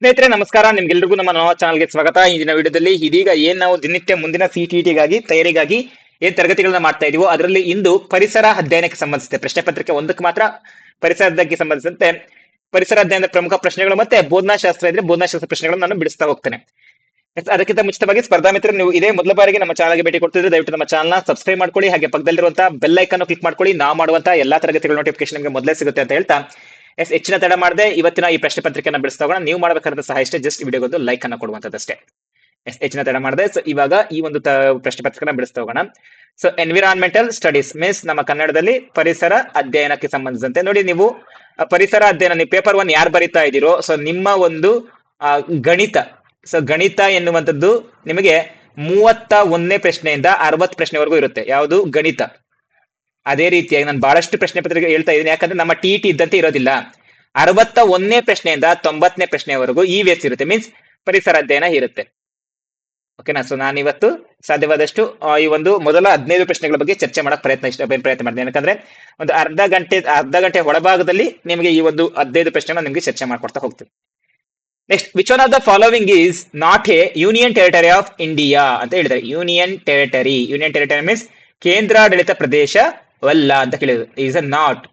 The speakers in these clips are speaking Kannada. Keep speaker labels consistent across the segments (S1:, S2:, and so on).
S1: ಸ್ನೇಹಿತರೆ, ನಮಸ್ಕಾರ. ನಿಮ್ಗೆಲ್ರಿಗೂ ನಮ್ಮ ನವ ಚಾನಲ್ಗೆ ಸ್ವಾಗತ. ಇಂದಿನ ವಿಡಿಯೋದಲ್ಲಿ ಇದೀಗ ಏನ್ ನಾವು ದಿನನಿತ್ಯ ಮುಂದಿನ ಸಿಟಿಟಿಗಾಗಿ ತಯಾರಿಗಾಗಿ ಏನ್ ತರಗತಿಗಳನ್ನ ಮಾಡ್ತಾ ಇದೀವೋ, ಅದರಲ್ಲಿ ಇಂದು ಪರಿಸರ ಅಧ್ಯಯನಕ್ಕೆ ಸಂಬಂಧಿಸಿದೆ ಪ್ರಶ್ನೆ ಪತ್ರಿಕೆ ಒಂದಕ್ಕೆ ಮಾತ್ರ ಪರಿಸರದಕ್ಕೆ ಸಂಬಂಧಿಸಿದಂತೆ, ಪರಿಸರ ಅಧ್ಯಯನದ ಪ್ರಮುಖ ಪ್ರಶ್ನೆಗಳು ಮತ್ತೆ ಬೋಧನಾಶಾಸ್ತ್ರ ಇದ್ರೆ ಬೋಧನಾಶಾಸ್ತ್ರ ಪ್ರಶ್ನೆಗಳನ್ನು ನಾನು ಬಿಡಿಸ್ತಾ ಹೋಗ್ತೇನೆ. ಅದಕ್ಕಿಂತ ಮುಂಚಿತವಾಗಿ ಸ್ಪರ್ಧಾ ಮಿತ್ರ ನೀವು ಇದೇ ಮೊದಲ ಬಾರಿಗೆ ನಮ್ಮ ಚಾನಲ್ಗೆ ಭೇಟಿ ಕೊಡ್ತಿದ್ರೆ, ದಯವಿಟ್ಟು ನಮ್ಮ ಚಾನಲ್ನ ಸಬ್ಸ್ಕ್ರೈಬ್ ಮಾಡ್ಕೊಳ್ಳಿ, ಹಾಗೆ ಪಕ್ಕದಲ್ಲಿರುವಂತಹ ಬೆಲ್ ಐಕನ್ ಕ್ಲಿಕ್ ಮಾಡ್ಕೊಳ್ಳಿ. ನಾವು ಮಾಡುವಂತಹ ಎಲ್ಲಾ ತರಗತಿಗಳ ನೋಟಿಫಿಕೇಶನ್ ನಿಮಗೆ ಮೊದಲೇ ಸಿಗುತ್ತೆ ಅಂತ ಹೇಳ್ತಾ. ಎಸ್, ಹೆಚ್ಚಿನ ತಡ ಮಾಡದೆ ಇವತ್ತಿನ ಈ ಪ್ರಶ್ನೆ ಪತ್ರಿಕೆಯನ್ನು ಬಿಡಿಸ್ತಾ ಹೋಗೋಣ ನೀವು ಮಾಡಬೇಕಾದ ಸಹ ಇಷ್ಟೇ. ಜಸ್ಟ್ ವಿಡಿಯೋಗೊಂದು ಲೈಕ್ ಅನ್ನು ಕೊಡುವಂತದ್ದಷ್ಟೇ ಎಸ್, ಹೆಚ್ಚಿನ ತಡ ಮಾಡದೆ. ಸೊ ಇವಾಗ ಈ ಒಂದು ಪ್ರಶ್ನೆ ಪತ್ರಿಕೆನ ಬಿಡಿಸ್ತಾ ಹೋಗೋಣ ಸೊ ಎನ್ವಿರಾನ್ಮೆಂಟಲ್ ಸ್ಟಡೀಸ್ ಮೀನ್ಸ್ ನಮ್ಮ ಕನ್ನಡದಲ್ಲಿ ಪರಿಸರ ಅಧ್ಯಯನಕ್ಕೆ ಸಂಬಂಧಿಸಿದಂತೆ. ನೋಡಿ ನೀವು ಪರಿಸರ ಅಧ್ಯಯನ, ನೀವು ಪೇಪರ್ ಒನ್ ಯಾರು ಬರಿತಾ ಇದ್ದೀರೋ ಸೊ ನಿಮ್ಮ ಒಂದು ಗಣಿತ. ಸೊ ಗಣಿತ ಎನ್ನುವಂಥದ್ದು ನಿಮಗೆ ಮೂವತ್ತ ಒಂದನೇ ಪ್ರಶ್ನೆಯಿಂದ ಅರವತ್ತು ಪ್ರಶ್ನೆವರೆಗೂ ಇರುತ್ತೆ. ಯಾವುದು? ಗಣಿತ. ಅದೇ ರೀತಿಯಾಗಿ ನಾನು ಬಹಳಷ್ಟು ಪ್ರಶ್ನೆ ಪತ್ರಿಕೆ ಹೇಳ್ತಾ ಇದ್ದೀನಿ. ಯಾಕಂದ್ರೆ ನಮ್ಮ ಟಿ ಟಿ ಇದ್ದಂತೆ ಇರೋದಿಲ್ಲ. ಅರವತ್ತ ಒಂದನೇ ಪ್ರಶ್ನೆಯಿಂದ ತೊಂಬತ್ತನೇ ಪ್ರಶ್ನೆವರೆಗೂ ಈ ವಿ ಇರುತ್ತೆ. ಮೀನ್ಸ್ ಪರಿಸರ ಅಧ್ಯಯನ ಇರುತ್ತೆ. ಓಕೆನಾ ಸೊ ನಾನು ಇವತ್ತು ಸಾಧ್ಯವಾದಷ್ಟು ಈ ಒಂದು ಮೊದಲ ಹದಿನೈದು ಪ್ರಶ್ನೆಗಳ ಬಗ್ಗೆ ಚರ್ಚೆ ಮಾಡಕ್ ಪ್ರಯತ್ನ ಇಷ್ಟ ಪ್ರಯತ್ನ ಮಾಡಿದೆ ಯಾಕಂದ್ರೆ ಒಂದು ಅರ್ಧ ಗಂಟೆ ಅರ್ಧ ಗಂಟೆ ಒಳಭಾಗದಲ್ಲಿ ನಿಮಗೆ ಈ ಒಂದು ಹದಿನೈದು ಪ್ರಶ್ನೆಗಳನ್ನ ನಿಮಗೆ ಚರ್ಚೆ ಮಾಡ್ಕೊಡ್ತಾ ಹೋಗ್ತೀನಿ. Next which one of the following is not a union territory of India ಅಂತ ಹೇಳಿದ್ದಾರೆ. Union territory union territory means ಕೇಂದ್ರಾಡಳಿತ ಪ್ರದೇಶವಲ್ಲ ಅಂತ ಕೇಳಿದ್ರು. ಈಸ್ ಅ ನಾಟ್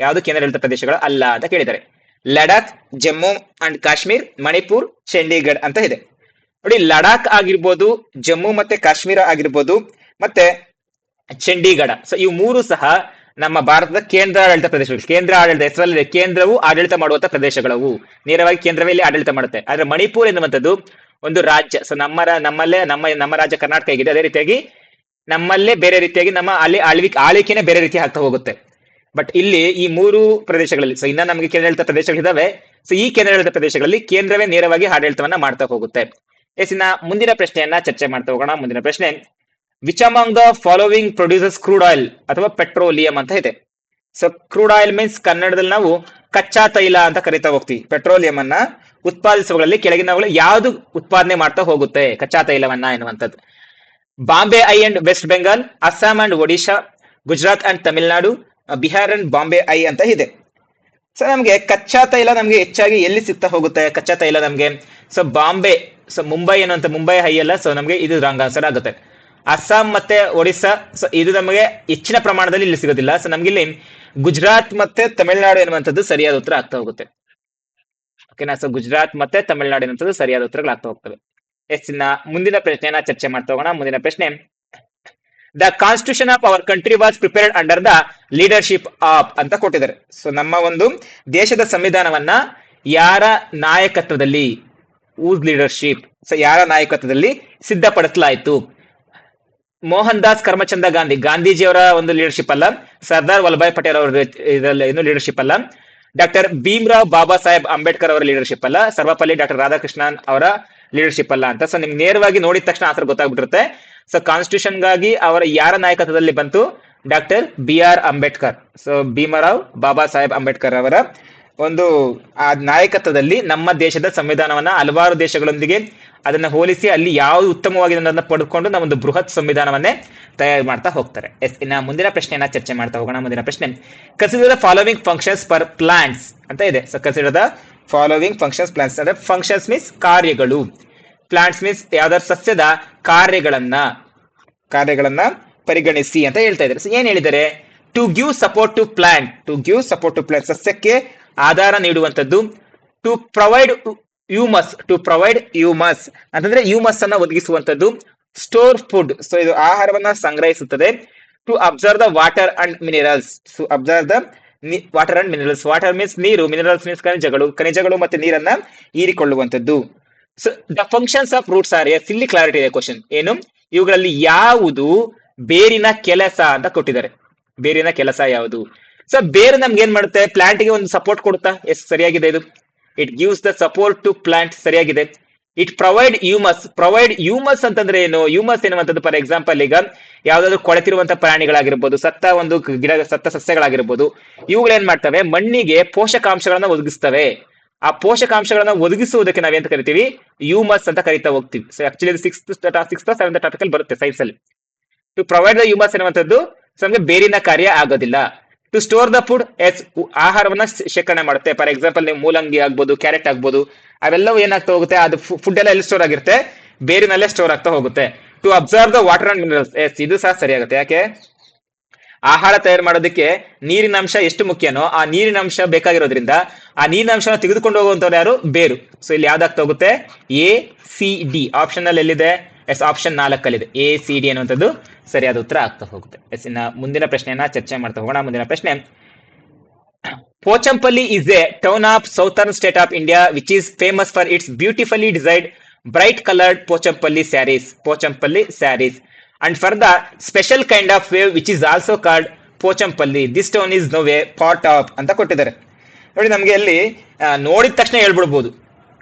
S1: ಯಾವುದು ಕೇಂದ್ರಾಡಳಿತ ಪ್ರದೇಶಗಳು ಅಲ್ಲ ಅಂತ ಕೇಳಿದ್ದಾರೆ. ಲಡಾಖ್, ಜಮ್ಮು ಅಂಡ್ ಕಾಶ್ಮೀರ್, ಮಣಿಪುರ್, ಚಂಡೀಗಢ್ ಅಂತ ಇದೆ. ನೋಡಿ, ಲಡಾಖ್ ಆಗಿರ್ಬೋದು, ಜಮ್ಮು ಮತ್ತೆ ಕಾಶ್ಮೀರ ಆಗಿರ್ಬೋದು, ಮತ್ತೆ ಚಂಡೀಗಢ. ಸೊ ಇವು ಮೂರು ಸಹ ನಮ್ಮ ಭಾರತದ ಕೇಂದ್ರಾಡಳಿತ ಪ್ರದೇಶಗಳು. ಕೇಂದ್ರ ಆಡಳಿತ ಹೆಸರಲ್ಲಿದೆ. ಕೇಂದ್ರವು ಆಡಳಿತ ಮಾಡುವಂತಹ ಪ್ರದೇಶಗಳವು. ನೇರವಾಗಿ ಕೇಂದ್ರವೇ ಇಲ್ಲಿ ಆಡಳಿತ ಮಾಡುತ್ತೆ. ಆದ್ರೆ ಮಣಿಪುರ್ ಎನ್ನುವಂಥದ್ದು ಒಂದು ರಾಜ್ಯ. ಸೊ ನಮ್ಮ ನಮ್ಮಲ್ಲೇ, ನಮ್ಮ ನಮ್ಮ ರಾಜ್ಯ ಕರ್ನಾಟಕ ಆಗಿದೆ ಅದೇ ರೀತಿಯಾಗಿ ನಮ್ಮಲ್ಲೇ ಬೇರೆ ರೀತಿಯಾಗಿ ನಮ್ಮ ಅಲ್ಲಿ ಆಳ್ವಿಕೆ ಆಳ್ವಿಕೆನೆ ಬೇರೆ ರೀತಿ ಆಗ್ತಾ ಹೋಗುತ್ತೆ. ಬಟ್ ಇಲ್ಲಿ ಈ ಮೂರು ಪ್ರದೇಶಗಳಲ್ಲಿ ಸೊ ಇನ್ನ ನಮಗೆ ಕೇಂದ್ರಾಡಳಿತ ಪ್ರದೇಶಗಳಿದಾವೆ. ಸೊ ಈ ಕೇಂದ್ರಾಡಳಿತ ಪ್ರದೇಶಗಳಲ್ಲಿ ಕೇಂದ್ರವೇ ನೇರವಾಗಿ ಆಡಳಿತವನ್ನ ಮಾಡ್ತಾ ಹೋಗುತ್ತೆ. ಎಸ್, ಇನ್ನ ಮುಂದಿನ ಪ್ರಶ್ನೆಯನ್ನ ಚರ್ಚೆ ಮಾಡ್ತಾ ಹೋಗೋಣ. ಮುಂದಿನ ಪ್ರಶ್ನೆ which among the following producers crude oil ಅಥವಾ ಪೆಟ್ರೋಲಿಯಂ ಅಂತ ಇದೆ? ಸೊ ಕ್ರೂಡ್ ಆಯಿಲ್ ಮೀನ್ಸ್ ಕನ್ನಡದಲ್ಲಿ ನಾವು ಕಚ್ಚಾ ತೈಲ ಅಂತ ಕರಿತಾ ಹೋಗ್ತೀವಿ. ಪೆಟ್ರೋಲಿಯಂ ಅನ್ನ ಉತ್ಪಾದಿಸುವಗಳಲ್ಲಿ ಕೆಳಗಿನವುಗಳು ಯಾವುದು ಉತ್ಪಾದನೆ ಮಾಡ್ತಾ ಹೋಗುತ್ತೆ? ಕಚ್ಚಾ ತೈಲವನ್ನ ಎನ್ನುವಂಥದ್ದು. Bombay high and west Bengal, Assam and Odisha, Gujarat and Tamil Nadu Bihar and Bombay high ಅಂತ ಇದೆ. ಸೊ ನಮಗೆ ಕಚ್ಚಾ ತೈಲ ನಮಗೆ ಹೆಚ್ಚಾಗಿ ಎಲ್ಲಿ ಸಿಗ್ತಾ ಹೋಗುತ್ತೆ? ಕಚ್ಚಾ ತೈಲ ನಮಗೆ ಸೊ ಬಾಂಬೆ ಸೊ ಮುಂಬೈ ಅನ್ನುವಂಥ ಮುಂಬೈ ಹೈ ಅಲ್ಲ ಸೊ ನಮಗೆ ಇದು ರಾಂಗ್ ಆನ್ಸರ್ ಆಗುತ್ತೆ. ಅಸ್ಸಾಂ ಮತ್ತೆ ಒಡಿಸ್ಸಾ ಸೊ ಇದು ನಮಗೆ ಹೆಚ್ಚಿನ ಪ್ರಮಾಣದಲ್ಲಿ ಇಲ್ಲಿ ಸಿಗೋದಿಲ್ಲ. ಸೊ ನಮ್ಗೆ ಇಲ್ಲಿ ಗುಜರಾತ್ ಮತ್ತೆ ತಮಿಳುನಾಡು ಎನ್ನುವಂಥದ್ದು ಸರಿಯಾದ ಉತ್ತರ ಆಗ್ತಾ ಹೋಗುತ್ತೆ. ಓಕೆನಾ ಸೊ ಗುಜರಾತ್ ಮತ್ತೆ ತಮಿಳುನಾಡು ಎನ್ನುವಂಥದ್ದು ಸರಿಯಾದ ಉತ್ತರಗಳಾಗ್ತಾ ಹೋಗ್ತವೆ. ಎಸ್ ಇನ್ನ ಮುಂದಿನ ಪ್ರಶ್ನೆಯನ್ನ ಚರ್ಚೆ ಮಾಡ್ತಾ ಹೋಗೋಣ. ಮುಂದಿನ ಪ್ರಶ್ನೆ the constitution of our country was prepared under the leadership of ಅಂತ ಕೊಟ್ಟಿದ್ದಾರೆ. ಸೊ ನಮ್ಮ ಒಂದು ದೇಶದ ಸಂವಿಧಾನವನ್ನ ಯಾರ ನಾಯಕತ್ವದಲ್ಲಿ ಊಸ್ ಲೀಡರ್ಶಿಪ್ ಸೊ ಯಾರ ನಾಯಕತ್ವದಲ್ಲಿ ಸಿದ್ಧಪಡಿಸಲಾಯಿತು? ಮೋಹನ್ ದಾಸ್ ಕರ್ಮಚಂದ ಗಾಂಧಿ, ಗಾಂಧೀಜಿಯವರ ಒಂದು ಲೀಡರ್ಶಿಪ್ ಅಲ್ಲ, ಸರ್ದಾರ್ ವಲ್ಲಭಾಯ್ ಪಟೇಲ್ ಅವರ ಇದರಲ್ಲಿ ಏನು ಲೀಡರ್ಶಿಪ್ ಅಲ್ಲ, ಡಾಕ್ಟರ್ ಭೀಮ್ರಾವ್ ಬಾಬಾ ಸಾಹೇಬ್ ಅಂಬೇಡ್ಕರ್ ಅವರ ಲೀಡರ್ಶಿಪ್ ಅಲ್ಲ, ಸರ್ವಪಲ್ಲಿ ಡಾಕ್ಟರ್ ರಾಧಾಕೃಷ್ಣನ್ ಅವರ ಲೀಡರ್ಶಿಪ್ ಅಲ್ಲ ಅಂತ. ಸೊ ನಿಮ್ಗೆ ನೇರವಾಗಿ ನೋಡಿದ ತಕ್ಷಣ ಆತರ ಗೊತ್ತಾಗ್ಬಿಟ್ಟಿರುತ್ತೆ. ಸೊ ಕಾನ್ಸ್ಟಿಟ್ಯೂಷನ್ಗಾಗಿ ಅವರ ಯಾರ ನಾಯಕತ್ವದಲ್ಲಿ ಬಂತು? Doctor B R Ambedkar so Bhimrao Baba Saheb Ambedkar ಅವರ ಒಂದು, ಆ ನಾಯಕತ್ವದಲ್ಲಿ ನಮ್ಮ ದೇಶದ ಸಂವಿಧಾನವನ್ನ ಹಲವಾರು ದೇಶಗಳೊಂದಿಗೆ ಅದನ್ನ ಹೋಲಿಸಿ ಅಲ್ಲಿ ಯಾವುದು ಉತ್ತಮವಾಗಿದೆ ಅನ್ನೋದನ್ನ ಪಡ್ಕೊಂಡು ನಮ್ಮ ಒಂದು ಬೃಹತ್ ಸಂವಿಧಾನವನ್ನೇ ತಯಾರು ಮಾಡ್ತಾ ಹೋಗ್ತಾರೆ. ಎಸ್, ಇನ್ನ ಮುಂದಿನ ಪ್ರಶ್ನೆಯನ್ನ ಚರ್ಚೆ ಮಾಡ್ತಾ ಹೋಗೋಣ. ಮುಂದಿನ ಪ್ರಶ್ನೆ. Consider the following functions for plants ಅಂತ ಇದೆ. So consider the following functions plants ಅಂದ್ರೆ ಫಂಕ್ಷನ್ಸ್ ಮೀನ್ಸ್ ಕಾರ್ಯಗಳು. ಪ್ಲಾಂಟ್ಸ್ ಮೀನ್ಸ್ ಯಾವ್ದಾದ್ರು ಸಸ್ಯದ ಕಾರ್ಯಗಳನ್ನ ಕಾರ್ಯಗಳನ್ನ ಪರಿಗಣಿಸಿ ಅಂತ ಹೇಳ್ತಾ ಇದ್ದಾರೆ. ಸೊ ಏನ್ ಹೇಳಿದ್ದಾರೆ? To give support to plant to give support to plant ಸಸ್ಯಕ್ಕೆ ಆಧಾರ ನೀಡುವಂತದ್ದು to provide humus to provide humus ಅಂತಂದ್ರೆ ಯೂಮಸ್ ಅನ್ನ ಒದಗಿಸುವಂತದ್ದು ಸ್ಟೋರ್ ಫುಡ್ ಸೊ ಇದು ಆಹಾರವನ್ನ ಸಂಗ್ರಹಿಸುತ್ತದೆ. To absorb the water and minerals to absorb the water and minerals water means ನೀರು ಮಿನರಲ್ಸ್ ಮೀನ್ಸ್ ಖನಿಜಗಳು. ಖನಿಜಗಳು ಮತ್ತೆ ನೀರನ್ನ ಹೀರಿಕೊಳ್ಳುವಂತದ್ದು so the functions of roots are yes ಇಲ್ಲಿ ಕ್ಲಾರಿಟಿ ಇದೆ ಕ್ವಶನ್ ಏನು? ಇವುಗಳಲ್ಲಿ ಯಾವುದು ಬೇರಿನ ಕೆಲಸ ಅಂತ ಕೊಟ್ಟಿದ್ದಾರೆ. ಬೇರಿನ ಕೆಲಸ ಯಾವುದು? ಸೊ ಬೇರು ನಮ್ಗೆ ಏನ್ ಮಾಡುತ್ತೆ? ಪ್ಲಾಂಟ್ಗೆ ಒಂದು ಸಪೋರ್ಟ್ ಕೊಡುತ್ತಾ? ಎಸ್, ಸರಿಯಾಗಿದೆ ಇದು. It gives the support to plant ಸರಿಯಾಗಿದೆ. It provide humus provide humus ಅಂತಂದ್ರೆ ಏನು? ಯೂಮಸ್ ಎನ್ನುವಂಥದ್ದು ಫಾರ್ ಎಕ್ಸಾಂಪಲ್ ಈಗ ಯಾವ್ದಾದ್ರು ಕೊಳೆತಿರುವಂತಹ ಪ್ರಾಣಿಗಳಾಗಿರ್ಬೋದು, ಸತ್ತ ಒಂದು ಗಿಡ, ಸತ್ತ ಸಸ್ಯಗಳಾಗಿರ್ಬೋದು, ಇವುಗಳು ಏನ್ ಮಾಡ್ತವೆ? ಮಣ್ಣಿಗೆ ಪೋಷಕಾಂಶಗಳನ್ನ ಒದಗಿಸ್ತವೆ. ಆ ಪೋಷಕಾಂಶಗಳನ್ನ ಒದಗಿಸುವುದಕ್ಕೆ ನಾವೇಂತ ಕರಿತೀವಿ? ಯೂಮಸ್ ಅಂತ ಕರಿತಾ ಹೋಗ್ತೀವಿ. So actually six six seventh topic ಅಲ್ಲಿ ಬರುತ್ತೆ ಸೈನ್ಸ್ ಅಲ್ಲಿ. ಟು ಪ್ರೊವೈಡ್ ದ ಯೂಮಸ್ ಎನ್ನುವಂಥದ್ದು, ನಮಗೆ ಬೇರಿನ ಕಾರ್ಯ ಆಗೋದಿಲ್ಲ. To store the food yes ಆಹಾರವನ್ನ ಶೇಖರಣೆ ಮಾಡುತ್ತೆ. ಫಾರ್ ಎಕ್ಸಾಂಪಲ್ ನೀವು ಮೂಲಂಗಿ ಆಗ್ಬೋದು, ಕ್ಯಾರೆಟ್ ಆಗ್ಬೋದು, ಅವೆಲ್ಲವೂ ಏನಾಗ್ತಾ ಹೋಗುತ್ತೆ, ಅದು ಫುಡ್ ಎಲ್ಲ ಎಲ್ಲಿ ಸ್ಟೋರ್ ಆಗಿರುತ್ತೆ? ಬೇರಿನಲ್ಲೇ ಸ್ಟೋರ್ ಆಗ್ತಾ ಹೋಗುತ್ತೆ. To absorb the water and minerals yes ಇದು ಸಹ ಸರಿಯಾಗುತ್ತೆ. ಯಾಕೆ? ಆಹಾರ ತಯಾರು ಮಾಡೋದಕ್ಕೆ ನೀರಿನ ಅಂಶ ಎಷ್ಟು ಮುಖ್ಯನೋ, ಆ ನೀರಿನ ಅಂಶ ಬೇಕಾಗಿರೋದ್ರಿಂದ ಆ ನೀರಿನ ಅಂಶನ ತೆಗೆದುಕೊಂಡು ಹೋಗುವಂತವ್ರು ಯಾರು? ಬೇರು. ಸೊ ಇಲ್ಲಿ ಯಾವ್ದಾಗ್ತಾ ಹೋಗುತ್ತೆ? ಎ ಸಿ ಡಿ ಆಪ್ಷನ್ ಅಲ್ಲಿ ಎಲ್ಲಿದೆ? ಎಸ್ ಆಪ್ಷನ್ ನಾಲ್ಕಲ್ಲಿದೆ. ಎ, ಸಿ, ಡಿ ಅನ್ನುವಂಥದ್ದು ಸರಿಯಾದ ಉತ್ತರ ಆಗ್ತಾ ಹೋಗುತ್ತೆ. ಎಸ್, ಇನ್ನ ಮುಂದಿನ ಪ್ರಶ್ನೆಯನ್ನ ಚರ್ಚೆ ಮಾಡ್ತಾ ಹೋಗೋಣ. ಮುಂದಿನ ಪ್ರಶ್ನೆ. Pochampalli is a town of southern state of India which is famous for its beautifully designed bright coloured Pochampalli saris Pochampalli saris and for the special kind of weave which is also called Pochampalli this town is now a part of ಅಂತ ಕೊಟ್ಟಿದ್ದಾರೆ. ನೋಡಿ, ನಮಗೆ ಅಲ್ಲಿ ನೋಡಿದ ತಕ್ಷಣ ಹೇಳ್ಬಿಡ್ಬೋದು.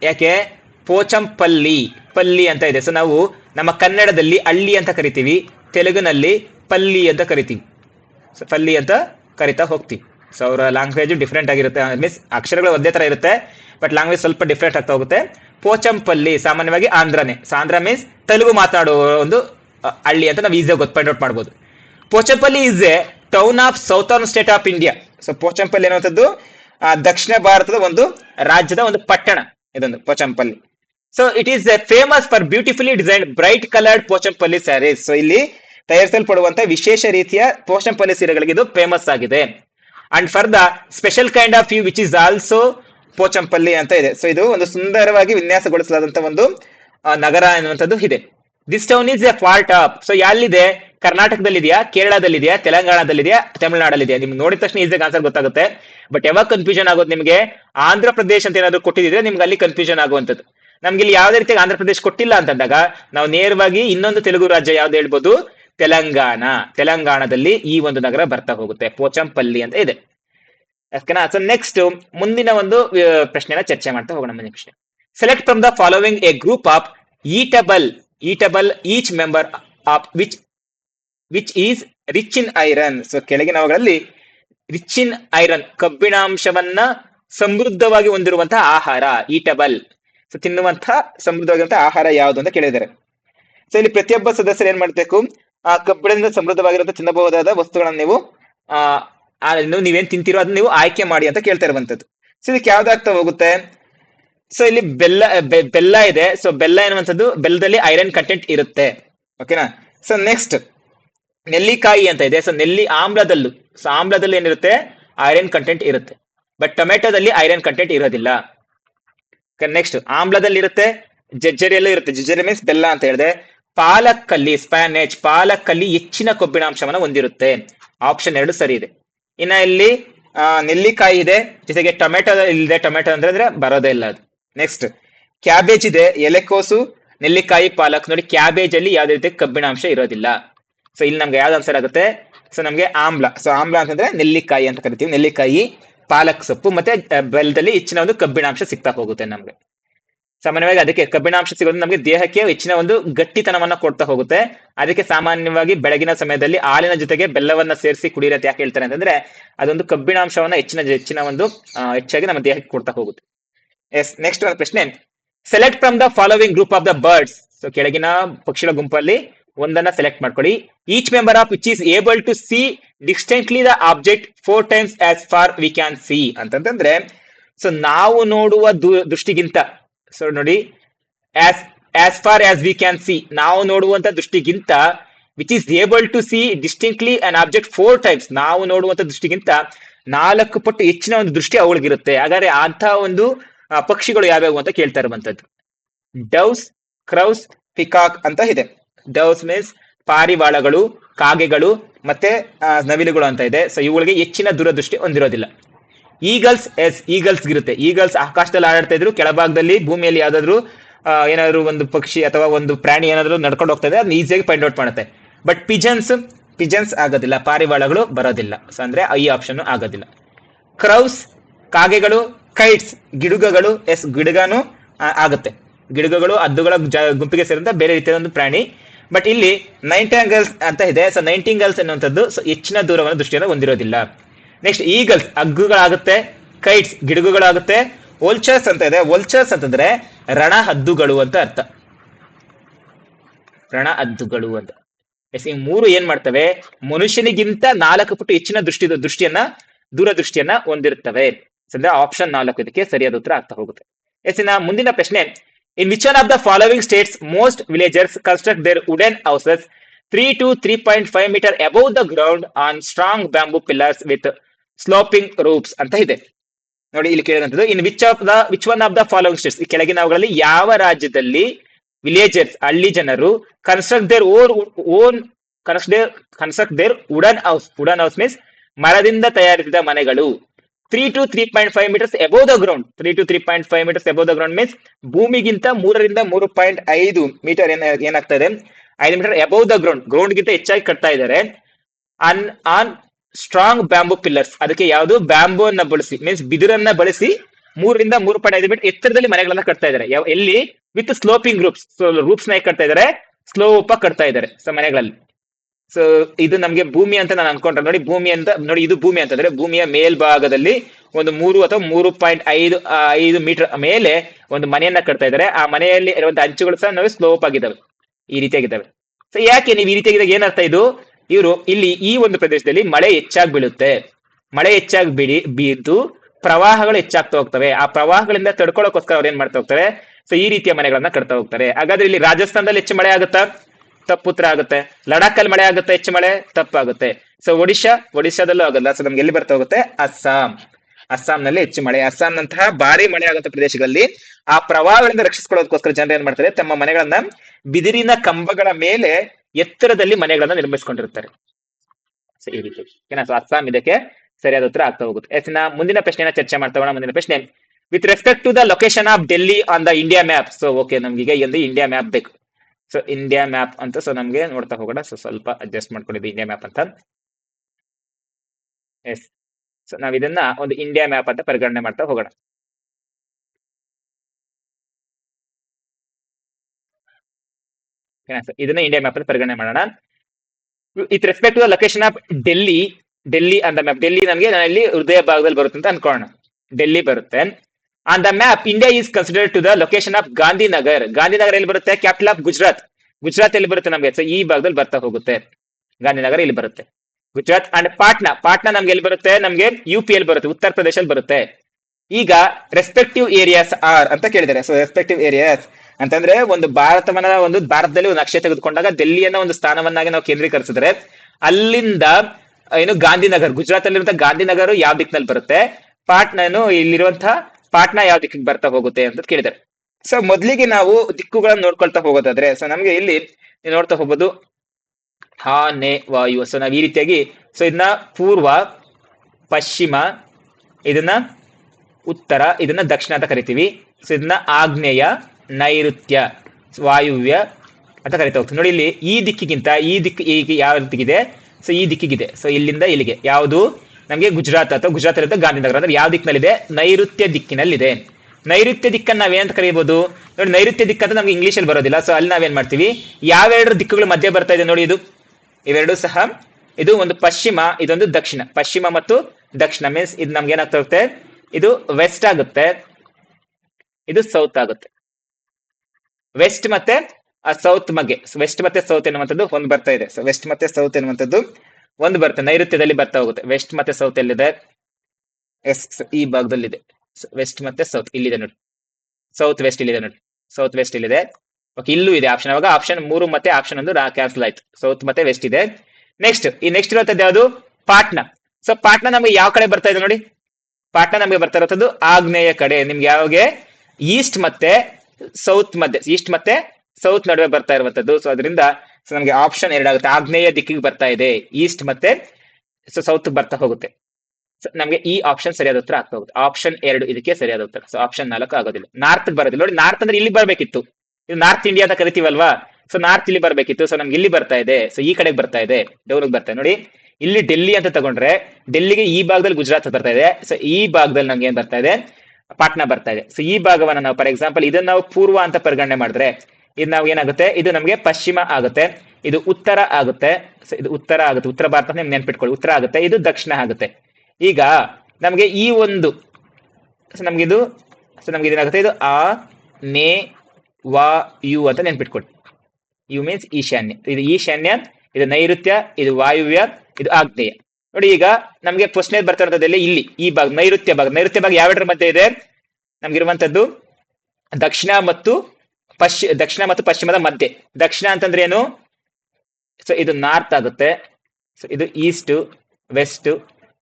S1: ಯಾಕೆ? ಪೋಚಂಪಲ್ಲಿ. ಪಲ್ಲಿ ಅಂತ ಇದೆ. ಸೊ ನಾವು ನಮ್ಮ ಕನ್ನಡದಲ್ಲಿ ಹಳ್ಳಿ ಅಂತ ಕರಿತೀವಿ. ತೆಲುಗಿನಲ್ಲಿ ಪಲ್ಲಿ ಅಂತ ಕರಿತೀವಿ. ಸೊ ಪಲ್ಲಿ ಅಂತ ಕರಿತಾ ಹೋಗ್ತೀವಿ. ಸೊ ಅವರ ಲ್ಯಾಂಗ್ವೇಜ್ ಡಿಫ್ರೆಂಟ್ ಆಗಿರುತ್ತೆ. ಮೀನ್ಸ್ ಅಕ್ಷರಗಳು ಒಂದೇ ತರ ಇರುತ್ತೆ ಬಟ್ ಲ್ಯಾಂಗ್ವೇಜ್ ಸ್ವಲ್ಪ ಡಿಫ್ರೆಂಟ್ ಆಗ್ತಾ ಹೋಗುತ್ತೆ. ಪೋಚಂಪಲ್ಲಿ ಸಾಮಾನ್ಯವಾಗಿ ಆಂಧ್ರನೇ. ಸಾಂಧ್ರ ಮೀನ್ಸ್ ತೆಲುಗು ಮಾತನಾಡುವ ಒಂದು ಹಳ್ಳಿ ಅಂತ ನಾವು ಈಸಿಯಾಗಿ ಗೊತ್ತು ಔಟ್ ಮಾಡ್ಬೋದು. Pochampalli is a town of southern state of India so Pochampalli ಆ, ದಕ್ಷಿಣ ಭಾರತದ ಒಂದು ರಾಜ್ಯದ ಒಂದು ಪಟ್ಟಣ. ಇದೊಂದು Pochampalli so it is famous for beautifully design bright coloured Pochampalli saris so ಇಲ್ಲಿ ತಯಾರಿಸಲ್ಪಡುವಂತ ವಿಶೇಷ ರೀತಿಯ ಪೋಚಂಪಲ್ಲಿ ಸೀರೆಗಳಿಗೆ ಇದು ಫೇಮಸ್ ಆಗಿದೆ. And for the special kind of you which is also Pochampalli ಅಂತ ಇದೆ. ಸೊ ಇದು ಒಂದು ಸುಂದರವಾಗಿ ವಿನ್ಯಾಸಗೊಳಿಸಲಾದಂತಹ ಒಂದು ನಗರ ಎನ್ನುವಂಥದ್ದು ಇದೆ. This town is a part of so ಎಲ್ಲಿದೆ ಕರ್ನಾಟಕದಲ್ಲಿದೆಯಾ? ಕೇರಳದಲ್ಲಿದೆಯಾ? ತೆಲಂಗಾಣದಲ್ಲಿದೆಯಾ? ತಮಿಳುನಾಡಲ್ಲಿದೆಯಾ? ನಿಮ್ಗೆ ನೋಡಿದ ತಕ್ಷಣ ಈಸಿಯಾಗಿ ಆನ್ಸರ್ ಗೊತ್ತಾಗುತ್ತೆ. ಬಟ್ ಯಾವಾಗ ಕನ್ಫ್ಯೂಷನ್ ಆಗೋದು ನಿಮಗೆ? ಆಂಧ್ರ ಪ್ರದೇಶ ಅಂತ ಏನಾದ್ರು ಕೊಟ್ಟಿದ್ರೆ ನಿಮ್ಗೆ ಅಲ್ಲಿ ಕನ್ಫ್ಯೂಷನ್ ಆಗುವಂಥದ್ದು. ನಮ್ಗೆ ಇಲ್ಲಿ ಯಾವುದೇ ರೀತಿಯಾಗಿ ಆಂಧ್ರ ಪ್ರದೇಶ ಕೊಟ್ಟಿಲ್ಲ ಅಂತಂದಾಗ ನಾವು ನೇರವಾಗಿ ಇನ್ನೊಂದು ತೆಲುಗು ರಾಜ್ಯ ಯಾವ್ದು ಹೇಳ್ಬೋದು? ತೆಲಂಗಾಣ. ತೆಲಂಗಾಣದಲ್ಲಿ ಈ ಒಂದು ನಗರ ಬರ್ತಾ ಹೋಗುತ್ತೆ. ಪೋಚಂಪಲ್ಲಿ ಅಂತ ಇದೆ. ಓಕೆನಾ ಸೊ ನೆಕ್ಸ್ಟ್ ಮುಂದಿನ ಒಂದು ಪ್ರಶ್ನೆನ ಚರ್ಚೆ ಮಾಡ್ತಾ ಹೋಗೋಣ ಮುಂದಿನ ಪ್ರಶ್ನೆ select from the following a group of eatable eatable each member of which which is rich in iron so ಕೆಳಗಿನವುಗಳಲ್ಲಿ ರಿಚ್ ಇನ್ ಐರನ್ ಕಬ್ಬಿಣಾಂಶವನ್ನ ಸಮೃದ್ಧವಾಗಿ ಹೊಂದಿರುವಂತಹ ಆಹಾರ ಈಟಬಲ್ ಸೊ ತಿನ್ನುವಂತಹ ಸಮೃದ್ಧವಾಗಿರುವಂತಹ ಆಹಾರ ಯಾವುದು ಅಂತ ಕೇಳಿದ್ದಾರೆ. ಸೊ ಇಲ್ಲಿ ಪ್ರತಿಯೊಬ್ಬ ಸದಸ್ಯರು ಏನ್ ಮಾಡ್ಬೇಕು? ಆ ಕಬ್ಬಿಣದಿಂದ ಸಮೃದ್ಧವಾಗಿರುವಂತಹ ತಿನ್ನಬಹುದಾದ ವಸ್ತುಗಳನ್ನ ನೀವು ಆ ಆ, ನೀವು ನೀವೇನ್ ತಿಂತೀರೋ ಅದನ್ನ ನೀವು ಆಯ್ಕೆ ಮಾಡಿ ಅಂತ ಕೇಳ್ತಾ ಇರುವಂತದ್ದು ಸೊ ಇದಕ್ಕೆ ಯಾವ್ದಾಗ್ತಾ ಹೋಗುತ್ತೆ? ಸೊ ಇಲ್ಲಿ ಬೆಲ್ಲ ಬೆಲ್ಲ ಇದೆ. ಸೊ ಬೆಲ್ಲ ಎನ್ನುವಂಥದ್ದು ಬೆಲ್ಲದಲ್ಲಿ ಐರನ್ ಕಂಟೆಂಟ್ ಇರುತ್ತೆ. ಓಕೆನಾ ಸೊ ನೆಕ್ಸ್ಟ್ ನೆಲ್ಲಿಕಾಯಿ ಅಂತ ಇದೆ. ಸೊ ನೆಲ್ಲಿ ಆಮ್ಲದಲ್ಲೂ. ಸೊ ಆಮ್ಲದಲ್ಲಿ ಏನಿರುತ್ತೆ? ಐರನ್ ಕಂಟೆಂಟ್ ಇರುತ್ತೆ. ಬಟ್ ಟೊಮೆಟೊದಲ್ಲಿ ಐರನ್ ಕಂಟೆಂಟ್ ಇರೋದಿಲ್ಲ. ನೆಕ್ಸ್ಟ್ ಆಮ್ಲದಲ್ಲಿ ಇರುತ್ತೆ ಜಜ್ಜರಿಯಲ್ಲೂ ಇರುತ್ತೆ ಜಜ್ಜರಿ ಮೀನ್ಸ್ ಬೆಲ್ಲ ಅಂತ ಹೇಳಿದೆ. ಪಾಲಕ್ಕಲ್ಲಿ ಸ್ಪ್ಯಾನೇಜ್ ಪಾಲಕ್ಕಲ್ಲಿ ಹೆಚ್ಚಿನ ಕೊಬ್ಬಿನಾಂಶವನ್ನ ಹೊಂದಿರುತ್ತೆ. ಆಪ್ಷನ್ ಎರಡು ಸರಿ ಇದೆ. ಇನ್ನ ಇಲ್ಲಿ ನೆಲ್ಲಿಕಾಯಿ ಇದೆ. ಜೊತೆಗೆ ಟೊಮೆಟೊ ಇಲ್ಲದೆ. ಟೊಮೆಟೊ ಅಂದ್ರೆ ಅಂದ್ರೆ ಬರೋದೇ ಇಲ್ಲ ಅದು. ನೆಕ್ಸ್ಟ್ ಕ್ಯಾಬೇಜ್ ಇದೆ. ಎಲೆಕೋಸು, ನೆಲ್ಲಿಕಾಯಿ, ಪಾಲಕ್. ನೋಡಿ ಕ್ಯಾಬೇಜ್ ಅಲ್ಲಿ ಯಾವುದೇ ರೀತಿ ಕಬ್ಬಿಣಾಂಶ ಇರೋದಿಲ್ಲ. ಸೊ ಇಲ್ಲಿ ನಮ್ಗೆ ಯಾವ್ದು ಆನ್ಸರ್ ಆಗುತ್ತೆ? ಸೊ ನಮ್ಗೆ ಆಮ್ಲ. ಸೊ ಆಮ್ಲ ಅಂತಂದ್ರೆ ನೆಲ್ಲಿಕಾಯಿ ಅಂತ ಕರಿತೀವಿ. ನೆಲ್ಲಿಕಾಯಿ ಪಾಲಕ್ ಸೊಪ್ಪು ಮತ್ತೆ ಬೆಲ್ಲದಲ್ಲಿ ಹೆಚ್ಚಿನ ಒಂದು ಕಬ್ಬಿಣಾಂಶ ಸಿಗ್ತಾ ಹೋಗುತ್ತೆ ನಮ್ಗೆ. ಸಾಮಾನ್ಯವಾಗಿ ಅದಕ್ಕೆ ಕಬ್ಬಿಣಾಂಶ ಸಿಗೋದು ನಮಗೆ ದೇಹಕ್ಕೆ ಹೆಚ್ಚಿನ ಒಂದು ಗಟ್ಟಿತನವನ್ನ ಕೊಡ್ತಾ ಹೋಗುತ್ತೆ. ಅದಕ್ಕೆ ಸಾಮಾನ್ಯವಾಗಿ ಬೆಳಗಿನ ಸಮಯದಲ್ಲಿ ಹಾಲಿನ ಜೊತೆಗೆ ಬೆಲ್ಲವನ್ನ ಸೇರಿಸಿ ಕುಡಿಯೋದು ಯಾಕೆ ಹೇಳ್ತಾರೆ ಅಂತಂದ್ರೆ, ಅದೊಂದು ಕಬ್ಬಿಣಾಂಶವನ್ನ ಹೆಚ್ಚಿನ ಹೆಚ್ಚಿನ ಒಂದು ಹೆಚ್ಚಾಗಿ ನಮ್ಮ ದೇಹಕ್ಕೆ ಕೊಡ್ತಾ ಹೋಗುತ್ತೆ. ಎಸ್ ನೆಕ್ಸ್ಟ್ ಒಂದು ಪ್ರಶ್ನೆ. Select from the following group of the birds so ಕೆಳಗಿನ ಪಕ್ಷಿಗಳ ಗುಂಪಲ್ಲಿ ಒಂದನ್ನ ಸೆಲೆಕ್ಟ್ ಮಾಡ್ಕೊಳ್ಳಿ. Each member of which is able to see distantly the object four times as far we can see ಅಂತಂತಂದ್ರೆ ಸೊ ನಾವು ನೋಡುವ ದೃಷ್ಟಿಗಿಂತ ಸೊ ನೋಡಿ as as far as we can see ನಾವು ನೋಡುವಂತ ದೃಷ್ಟಿಗಿಂತ which is able to see distinctly an object four times ನಾವು ನೋಡುವಂತ ದೃಷ್ಟಿಗಿಂತ ನಾಲ್ಕು ಪಟ್ಟು ಹೆಚ್ಚಿನ ಒಂದು ದೃಷ್ಟಿ ಅವಳಿಗಿರುತ್ತೆ. ಹಾಗಾದ್ರೆ ಅಂತಹ ಒಂದು ಪಕ್ಷಿಗಳು ಯಾವ್ಯಾವು ಅಂತ ಕೇಳ್ತಾ ಇರುವಂತದ್ದು. ಡೌಸ್ ಕ್ರೌಸ್ ಪಿಕಾಕ್ ಅಂತ ಇದೆ. ಡೌಸ್ ಮೀನ್ಸ್ ಪಾರಿವಾಳಗಳು, ಕಾಗೆಗಳು ಮತ್ತೆ ನವಿಲುಗಳು ಅಂತ ಇದೆ. ಸೊ ಇವುಗಳಿಗೆ ಹೆಚ್ಚಿನ ದೂರದೃಷ್ಟಿ ಹೊಂದಿರೋದಿಲ್ಲ. ಈಗಲ್ಸ್, ಎಸ್, ಈಗಲ್ಸ್ ಇರುತ್ತೆ. ಈಗಲ್ಸ್ ಆಕಾಶದಲ್ಲಿ ಆಡಾಡ್ತಾ ಇದ್ರು, ಕೆಳಭಾಗದಲ್ಲಿ ಭೂಮಿಯಲ್ಲಿ ಯಾವ್ದಾದ್ರು ಏನಾದ್ರು ಒಂದು ಪಕ್ಷಿ ಅಥವಾ ಒಂದು ಪ್ರಾಣಿ ಏನಾದ್ರು ನಡ್ಕೊಂಡು ಹೋಗ್ತಾ ಇದೆ ಅದನ್ನ ಈಸಿಯಾಗಿ ಫೈಂಡ್ ಔಟ್ ಮಾಡುತ್ತೆ. ಬಟ್ ಪಿಜನ್ಸ್ ಪಿಜನ್ಸ್ ಆಗೋದಿಲ್ಲ. ಪಾರಿವಾಳಗಳು ಬರೋದಿಲ್ಲ. ಸೊ ಅಂದ್ರೆ ಈ ಆಪ್ಷನ್ ಆಗೋದಿಲ್ಲ. ಕ್ರೌಸ್ ಕಾಗೆಗಳು ಕೈಟ್ಸ್ ಗಿಡುಗಗಳು, ಎಸ್, ಗಿಡುಗನು ಆಗುತ್ತೆ. ಗಿಡುಗಗಳು, ಹದ್ದುಗಳ ಗುಂಪಿಗೆ ಸೇರಿದಂತ ಬೇರೆ ರೀತಿಯ ಒಂದು ಪ್ರಾಣಿ ಬಟ್ ಇಲ್ಲಿ ನೈಂಟಿಂಗಲ್ಸ್ ಅಂತ ಇದೆ. ಸೊ ನೈಂಟಿಂಗಲ್ಸ್ ಅನ್ನುವಂಥದ್ದು ಹೆಚ್ಚಿನ ದೂರವನ್ನು ದೃಷ್ಟಿಯನ್ನು ಹೊಂದಿರೋದಿಲ್ಲ. ನೆಕ್ಸ್ಟ್ ಈಗಲ್ಸ್ ಹಗ್ಗುಗಳಾಗುತ್ತೆ ಕೈಟ್ಸ್ ಗಿಡಗುಗಳಾಗುತ್ತೆ ವೋಲ್ಚರ್ಸ್ ಅಂತ ಇದೆ. ವೋಲ್ಚರ್ಸ್ ಅಂತಂದ್ರೆ ರಣ ಹದ್ದುಗಳು ಅಂತ ಅರ್ಥ. ರಣ ಹದ್ದುಗಳು ಅಂತ. ಎಸ್ ಈ ಮೂರು ಏನ್ ಮಾಡ್ತವೆ? ಮನುಷ್ಯನಿಗಿಂತ ನಾಲ್ಕು ಪಟ್ಟು ಹೆಚ್ಚಿನ ದೃಷ್ಟಿ, ದೃಷ್ಟಿಯನ್ನ, ದೂರದೃಷ್ಟಿಯನ್ನ ಹೊಂದಿರುತ್ತವೆ. ಅಂದ್ರೆ ಆಪ್ಷನ್ ನಾಲ್ಕು ಇದಕ್ಕೆ ಸರಿಯಾದ ಉತ್ತರ ಆಗ್ತಾ ಹೋಗುತ್ತೆ. ಎಸ್ಸಿನ ಮುಂದಿನ ಪ್ರಶ್ನೆ. One of the following states most villagers construct their wooden houses three to three point five metre above the ground on strong bamboo pillars with sloping roofs ಅಂತ ಇದೆ. ನೋಡಿ, ಇಲ್ಲಿ ಕೇಳಿದಂಥದ್ದು in which of the which one of the following states ಈ ಕೆಳಗಿನವುಗಳಲ್ಲಿ ಯಾವ ರಾಜ್ಯದಲ್ಲಿ ವಿಲೇಜರ್ಸ್ ಹಳ್ಳಿ ಜನರು construct their own own construct their construct their wooden house wooden house means ಮರದಿಂದ ತಯಾರಿಸಿದ ಮನೆಗಳು. Three to three point five metres above the ground three to three point five metres above the ground means ಭೂಮಿಗಿಂತ ಮೂರರಿಂದ ಮೂರು ಪಾಯಿಂಟ್ ಐದು ಮೀಟರ್ ಏನ ಏನಾಗ್ತಾ ಐದು metre above the ground ground ಗಿಂತ ಹೆಚ್ಚಾಗಿ ಕಟ್ತಾ ಇದ್ದಾರೆ. On on strong bamboo pillars ಅದಕ್ಕೆ ಯಾವುದು? ಬ್ಯಾಂಬೂ ಅನ್ನ ಬಳಸಿ. ಮೀನ್ಸ್ ಬಿದಿರನ್ನ ಬಳಸಿ ಮೂರರಿಂದ ಮೂರು ಪಾಯಿಂಟ್ ಐದು ಮೀಟರ್ ಎತ್ತರದಲ್ಲಿ ಮನೆಗಳನ್ನ ಕಟ್ತಾ ಇದ್ದಾರೆ. ಎಲ್ಲಿ? ವಿತ್ ಸ್ಲೋಪಿಂಗ್ ರೂಪ್ಸ್ ಸೊ ರೂಪ್ಸ್ನ ಕಟ್ತಾ ಇದ್ದಾರೆ. ಸ್ಲೋಪ್ ಕಟ್ತಾ ಇದ್ದಾರೆ. ಸೊ ಮನೆಗಳಲ್ಲಿ. ಸೊ ಇದು ನಮ್ಗೆ ಭೂಮಿ ಅಂತ ನಾನು ಅನ್ಕೊಂಡ್ರೆ, ನೋಡಿ ಭೂಮಿ ಅಂತ, ನೋಡಿ ಇದು ಭೂಮಿ ಅಂತಂದ್ರೆ ಭೂಮಿಯ ಮೇಲ್ಭಾಗದಲ್ಲಿ ಒಂದು ಮೂರು ಅಥವಾ ಮೂರು ಪಾಯಿಂಟ್ ಐದು ಐದು ಮೀಟರ್ ಮೇಲೆ ಒಂದು ಮನೆಯನ್ನ ಕಟ್ತಾ ಇದ್ದಾರೆ. ಆ ಮನೆಯಲ್ಲಿ ಇರುವಂತ ಅಂಚುಗಳು ಸಹ ನಾವು ಸ್ಲೋಪ್ ಆಗಿದ್ದಾವೆ ಈ ರೀತಿಯಾಗಿದ್ದಾವೆ ಸೊ ಯಾಕೆ ನೀವು ಈ ರೀತಿಯಾಗಿದ್ದಾಗ ಏನರ್ಥ ಇದು? ಇವರು ಇಲ್ಲಿ ಈ ಒಂದು ಪ್ರದೇಶದಲ್ಲಿ ಮಳೆ ಹೆಚ್ಚಾಗಿ ಬೀಳುತ್ತೆ. ಮಳೆ ಹೆಚ್ಚಾಗಿ ಬಿಡಿ, ಬಿದ್ದು ಪ್ರವಾಹಗಳು ಹೆಚ್ಚಾಗ್ತಾ ಹೋಗ್ತವೆ. ಆ ಪ್ರವಾಹಗಳಿಂದ ತಡ್ಕೊಳ್ಳೋಕೋಸ್ಕರ ಅವ್ರು ಏನ್ ಮಾಡ್ತಾ ಹೋಗ್ತಾರೆ? ಸೊ ಈ ರೀತಿಯ ಮನೆಗಳನ್ನ ಕಟ್ತಾ ಹೋಗ್ತಾರೆ. ಹಾಗಾದ್ರೆ ಇಲ್ಲಿ ರಾಜಸ್ಥಾನದಲ್ಲಿ ಹೆಚ್ಚು ಮಳೆ ಆಗುತ್ತಾ? ತಪ್ಪು ಉತ್ತರ ಆಗುತ್ತೆ. ಲಡಾಖ್ ಅಲ್ಲಿ ಮಳೆ ಆಗುತ್ತೆ, ಹೆಚ್ಚು ಮಳೆ, ತಪ್ಪಾಗುತ್ತೆ. ಸೊ ಒಡಿಶಾ, ಒಡಿಶಾದಲ್ಲೂ ಆಗಲ್ಲ. ಸೊ ನಮ್ಗೆ ಎಲ್ಲಿ ಬರ್ತಾ ಹೋಗುತ್ತೆ? ಅಸ್ಸಾಂ. ಅಸ್ಸಾಂನಲ್ಲಿ ಹೆಚ್ಚು ಮಳೆ. ಅಸ್ಸಾಂ ನಂತಹ ಭಾರಿ ಮಳೆ ಆಗುತ್ತೆ ಪ್ರದೇಶಗಳಲ್ಲಿ. ಆ ಪ್ರವಾಹಗಳಿಂದ ರಕ್ಷಿಸಿಕೊಳ್ಳೋದಕ್ಕೋಸ್ಕರ ಜನರು ಏನ್ ಮಾಡ್ತಾರೆ? ತಮ್ಮ ಮನೆಗಳನ್ನ ಬಿದಿರಿನ ಕಂಬಗಳ ಮೇಲೆ ಎತ್ತರದಲ್ಲಿ ಮನೆಗಳನ್ನ ನಿರ್ಮಿಸಿಕೊಂಡಿರ್ತಾರೆ ಈ ರೀತಿ. ಏನ ಅಸ್ಸಾಂ ಇದಕ್ಕೆ ಸರಿಯಾದ ಉತ್ತರ ಆಗ್ತಾ ಹೋಗುತ್ತೆ. ಎಸ್ ನಾ ಮುಂದಿನ ಪ್ರಶ್ನೆನ ಚರ್ಚೆ ಮಾಡ್ತಾ ಮುಂದಿನ ಪ್ರಶ್ನೆ. With respect to the location of Delhi on the India map so okay ನಮ್ಗೆ ಈಗ ಇಂಡಿಯಾ ಮ್ಯಾಪ್ ಬೇಕು. ಸೊ ಇಂಡಿಯಾ ಮ್ಯಾಪ್ ಅಂತ ಸೊ ನಮ್ಗೆ ನೋಡ್ತಾ ಹೋಗೋಣ. ಸೊ ಸ್ವಲ್ಪ ಅಡ್ಜಸ್ಟ್ ಮಾಡ್ಕೊಂಡಿದ್ದೆ ಇಂಡಿಯಾ ಮ್ಯಾಪ್ ಅಂತ. ಎಸ್ ಸೊ ನಾವ್ ಇದನ್ನ ಒಂದು ಇಂಡಿಯಾ ಮ್ಯಾಪ್ ಅಂತ ಪರಿಗಣನೆ ಮಾಡ್ತಾ ಹೋಗೋಣ? ಇದನ್ನ ಇಂಡಿಯಾ ಮ್ಯಾಪ್ ಅಂತ ಪರಿಗಣನೆ ಮಾಡೋಣ. With respect to the location of Delhi Delhi ಅಂತ ಮ್ಯಾಪ್ ಡೆಲ್ಲಿ ನಮಗೆ ಇಲ್ಲಿ ಹೃದಯ ಭಾಗದಲ್ಲಿ ಬರುತ್ತೆ ಅಂತ ಅನ್ಕೋಣ ಡೆಲ್ಲಿ ಬರುತ್ತೆ. On the map India is consider to the location of Gandhinagar Gandhinagar ಎಲ್ಲಿ ಬರುತ್ತೆ? ಕ್ಯಾಪಿಟಲ್ ಆಫ್ ಗುಜರಾತ್ ಗುಜರಾತ್ ಎಲ್ಲಿ ಬರುತ್ತೆ ನಮಗೆ? ಈ ಭಾಗದಲ್ಲಿ ಬರ್ತಾ ಹೋಗುತ್ತೆ. ಗಾಂಧಿನಗರ ಇಲ್ಲಿ ಬರುತ್ತೆ. ಗುಜರಾತ್ ಅಂಡ್ ಪಾಟ್ನಾ ಪಾಟ್ನಾ ನಮ್ಗೆ ಎಲ್ಲಿ ಬರುತ್ತೆ? ನಮ್ಗೆ ಯು ಪಿ ಎಲ್ ಬರುತ್ತೆ. ಉತ್ತರ ಪ್ರದೇಶಲ್ಲಿ ಬರುತ್ತೆ. ಈಗ ರೆಸ್ಪೆಕ್ಟಿವ್ ಏರಿಯಾಸ್ ಆರ್ ಅಂತ ಕೇಳಿದ್ದಾರೆ. ಸೊ ರೆಸ್ಪೆಕ್ಟಿವ್ ಏರಿಯಾಸ್ ಅಂತಂದ್ರೆ ಒಂದು ಭಾರತವನ್ನ, ಒಂದು ಭಾರತದಲ್ಲಿ ಒಂದು ನಕ್ಷೆ ತೆಗೆದುಕೊಂಡಾಗ ದೆಲ್ಲಿಯನ್ನ ಒಂದು ಸ್ಥಾನವನ್ನಾಗಿ ನಾವು ಕೇಂದ್ರೀಕರಿಸಿದ್ರೆ ಅಲ್ಲಿಂದ, ಏನು, ಗಾಂಧಿನಗರ್. ಗುಜರಾತ್ ಅಲ್ಲಿರುವಂತಹ ಗಾಂಧಿನಗರ ಯಾವ ದಿಕ್ಕಿನಲ್ಲಿ ಬರುತ್ತೆ? ಪಾಟ್ನಾನು ಇಲ್ಲಿರುವಂತಹ ಪಾಟ್ನಾ ಯಾವ ದಿಕ್ಕಿಗೆ ಬರ್ತಾ ಹೋಗುತ್ತೆ ಅಂತ ಕೇಳಿದ್ದಾರೆ. ಸೊ ಮೊದಲಿಗೆ ನಾವು ದಿಕ್ಕುಗಳನ್ನು ನೋಡ್ಕೊಳ್ತಾ ಹೋಗೋದಾದ್ರೆ ಸೊ ನಮ್ಗೆ ಇಲ್ಲಿ ನೋಡ್ತಾ ಹೋಗ್ಬೋದು, ಹಾ, ನೆ ವಾಯು ಸೊ ನಾವು ಈ ರೀತಿಯಾಗಿ ಸೊ ಇದನ್ನ ಪೂರ್ವ, ಪಶ್ಚಿಮ, ಇದನ್ನ ಉತ್ತರ, ಇದನ್ನ ದಕ್ಷಿಣ ಅಂತ ಕರಿತೀವಿ. ಸೊ ಇದನ್ನ ಆಗ್ನೇಯ, ನೈಋತ್ಯ, ವಾಯುವ್ಯ ಅಂತ ಕರಿತಾ ಹೋಗ್ತೀವಿ. ನೋಡಿ ಇಲ್ಲಿ ಈ ದಿಕ್ಕಿಗಿಂತ ಈ ದಿಕ್ಕು ಈಗ ಯಾವ ದಿಕ್ಕಿಗಿದೆ? ಸೊ ಈ ದಿಕ್ಕಿಗಿದೆ. ಸೊ ಇಲ್ಲಿಂದ ಇಲ್ಲಿಗೆ. ಯಾವುದು? ನಮಗೆ ಗುಜರಾತ್ ಅಥವಾ ಗುಜರಾತ್ ಇರುತ್ತೆ ಗಾಂಧಿನಗರ ಅಂದ್ರೆ ಯಾವ ದಿಕ್ಕಿನಲ್ಲಿದೆ? ನೈಋತ್ಯ ದಿಕ್ಕಿನಲ್ಲಿದೆ. ನೈಋತ್ಯ ದಿಕ್ಕನ್ನ ನಾವೇನಂತ ಕರೀಬಹುದು ನೋಡಿ, ನೈಋತ್ಯ ದಿಕ್ಕಂತ ನಮ್ಗೆ ಇಂಗ್ಲಿಷ್ ಅಲ್ಲಿ ಬರೋದಿಲ್ಲ ಸೊ ಅಲ್ಲಿ ನಾವೇನ್ ಮಾಡ್ತೀವಿ? ಯಾವೆರಡು ದಿಕ್ಕುಗಳು ಮಧ್ಯೆ ಬರ್ತಾ ಇದೆ ನೋಡಿ ಇದು. ಇವೆರಡು ಸಹ, ಇದು ಒಂದು ಪಶ್ಚಿಮ, ಇದೊಂದು ದಕ್ಷಿಣ. ಪಶ್ಚಿಮ ಮತ್ತು ದಕ್ಷಿಣ ಮೀನ್ಸ್ ಇದು ನಮ್ಗೆ ಏನಾಗ್ತಾ ಹೋಗುತ್ತೆ? ಇದು ವೆಸ್ಟ್ ಆಗುತ್ತೆ. ಇದು ಸೌತ್ ಆಗುತ್ತೆ. ವೆಸ್ಟ್ ಮತ್ತೆ ಸೌತ್ ಬಗ್ಗೆ ವೆಸ್ಟ್ ಮತ್ತೆ ಸೌತ್ ಎನ್ನುವಂಥದ್ದು ಒಂದು ಬರ್ತಾ ಇದೆ. ವೆಸ್ಟ್ ಮತ್ತೆ ಸೌತ್ ಎನ್ನುವಂಥದ್ದು. ಒಂದು ಬರುತ್ತೆ, ನೈಋತ್ಯದಲ್ಲಿ ಬರ್ತಾ ಹೋಗುತ್ತೆ. ವೆಸ್ಟ್ ಮತ್ತೆ ಸೌತ್ ಎಲ್ಲಿದೆ? ಎಸ್ ಈ ಭಾಗದಲ್ಲಿದೆ. ವೆಸ್ಟ್ ಮತ್ತೆ ಸೌತ್ ಇಲ್ಲಿದೆ ನೋಡಿ. ಸೌತ್ ವೆಸ್ಟ್ ಇಲ್ಲಿದೆ ನೋಡಿ. ಸೌತ್ ವೆಸ್ಟ್ ಇಲ್ಲಿದೆ. ಓಕೆ ಇಲ್ಲೂ ಇದೆ ಆಪ್ಷನ್ ಅವಾಗ ಆಪ್ಷನ್ ಮೂರು ಮತ್ತೆ ಆಪ್ಷನ್ ಒಂದು ಕ್ಯಾನ್ಸಲ್ ಆಯ್ತು. ಸೌತ್ ಮತ್ತೆ ವೆಸ್ಟ್ ಇದೆ. ನೆಕ್ಸ್ಟ್ ಈ ನೆಕ್ಸ್ಟ್ ಇರುವಂತದ್ದು ಯಾವುದು? ಪಾಟ್ನಾ. ಸೊ ಪಾಟ್ನಾ ನಮಗೆ ಯಾವ ಕಡೆ ಬರ್ತಾ ಇದೆ ನೋಡಿ? ಪಾಟ್ನಾ ನಮಗೆ ಬರ್ತಾ ಇರುವಂತದ್ದು ಆಗ್ನೇಯ ಕಡೆ. ನಿಮ್ಗೆ ಯಾವಾಗ? ಈಸ್ಟ್ ಮತ್ತೆ ಸೌತ್ ಮಧ್ಯೆ. ಈಸ್ಟ್ ಮತ್ತೆ ಸೌತ್ ನಡುವೆ ಬರ್ತಾ ಇರುವಂತದ್ದು. ಸೊ ಅದರಿಂದ ಸೊ ನಮಗೆ ಆಪ್ಷನ್ ಎರಡಾಗುತ್ತೆ. ಆಗ್ನೇಯ ದಿಕ್ಕಿಗೆ ಬರ್ತಾ ಇದೆ ಈಸ್ಟ್ ಮತ್ತೆ ಸೊ ಸೌತ್ ಬರ್ತಾ ಹೋಗುತ್ತೆ. ನಮಗೆ ಈ ಆಪ್ಷನ್ ಸರಿಯಾದ ಉತ್ತರ ಆಗ್ತಾ ಹೋಗುತ್ತೆ. ಆಪ್ಷನ್ ಎರಡು ಇದಕ್ಕೆ ಸರಿಯಾದ ಉತ್ತರ. ಸೊ ಆಪ್ಷನ್ ನಾಲ್ಕು ಆಗೋದಿಲ್ಲ. ನಾರ್ತ್ ಬರೋದಿಲ್ಲ. ನೋಡಿ ನಾರ್ತ್ ಅಂದ್ರೆ ಇಲ್ಲಿ ಬರಬೇಕಿತ್ತು. ಇದು ನಾರ್ತ್ ಇಂಡಿಯಾ ಅಂತ ಕರಿತೀವಲ್ವಾ? ಸೊ ನಾರ್ತ್ ಇಲ್ಲಿ ಬರಬೇಕಿತ್ತು. ಸೊ ನಮ್ಗೆ ಇಲ್ಲಿ ಬರ್ತಾ ಇದೆ. ಸೊ ಈ ಕಡೆಗೆ ಬರ್ತಾ ಇದೆ. ಡೌನ್ಗೆ ಬರ್ತಾ ಇದೆ. ನೋಡಿ, ಇಲ್ಲಿ ಡೆಲ್ಲಿ ಅಂತ ತಗೊಂಡ್ರೆ, ಡೆಲ್ಲಿಗೆ ಈ ಭಾಗದಲ್ಲಿ ಗುಜರಾತ್ ಬರ್ತಾ ಇದೆ. ಸೊ ಈ ಭಾಗದಲ್ಲಿ ನಮ್ಗೆ ಏನ್ ಬರ್ತಾ ಇದೆ? ಪಾಟ್ನಾ ಬರ್ತಾ ಇದೆ. ಸೊ ಈ ಭಾಗವನ್ನ ನಾವು ಫಾರ್ ಎಕ್ಸಾಂಪಲ್ ಇದನ್ನ ನಾವು ಪೂರ್ವ ಅಂತ ಪರಿಗಣನೆ ಮಾಡಿದ್ರೆ ಇದು ನಾವು ಏನಾಗುತ್ತೆ? ಇದು ನಮಗೆ ಪಶ್ಚಿಮ ಆಗುತ್ತೆ. ಇದು ಉತ್ತರ ಆಗುತ್ತೆ. ಇದು ಉತ್ತರ ಆಗುತ್ತೆ. ಉತ್ತರ ಭಾರತ ನಿಮ್ಗೆ ನೆನ್ಪಿಟ್ಕೊಳ್ಳಿ. ಉತ್ತರ ಆಗುತ್ತೆ. ಇದು ದಕ್ಷಿಣ ಆಗುತ್ತೆ. ಈಗ ನಮಗೆ ಈ ಒಂದು, ಸೊ ಇದು, ಸೊ ನಮ್ಗೆ ಇದೇನಾಗುತ್ತೆ? ಇದು ಆ, ನೇ, ವಾ, ಯು ಅಂತ ನೆನ್ಪಿಟ್ಕೊಳ್ಳಿ. ಯು ಮೀನ್ಸ್ ಈಶಾನ್ಯ. ಇದು ಈಶಾನ್ಯ, ಇದು ನೈಋತ್ಯ, ಇದು ವಾಯುವ್ಯ, ಇದು ಆಗ್ನೇಯ. ನೋಡಿ ಈಗ ನಮಗೆ ಪ್ರಶ್ನೆ ಬರ್ತಾ ಇಲ್ಲಿ, ಈ ಭಾಗ, ನೈಋತ್ಯ ಭಾಗ. ನೈಋತ್ಯ ಭಾಗ ಯಾವೆರಡರ ಮಧ್ಯೆ ಇದೆ? ನಮ್ಗಿರುವಂತದ್ದು ದಕ್ಷಿಣ ಮತ್ತು ಪಶ್ಚಿ, ದಕ್ಷಿಣ ಮತ್ತು ಪಶ್ಚಿಮದ ಮಧ್ಯೆ. ದಕ್ಷಿಣ ಅಂತಂದ್ರೆ ಏನು? ಸೊ ಇದು ನಾರ್ತ್ ಆಗುತ್ತೆ. ಸೊ ಇದು ಈಸ್ಟ್ ವೆಸ್ಟ್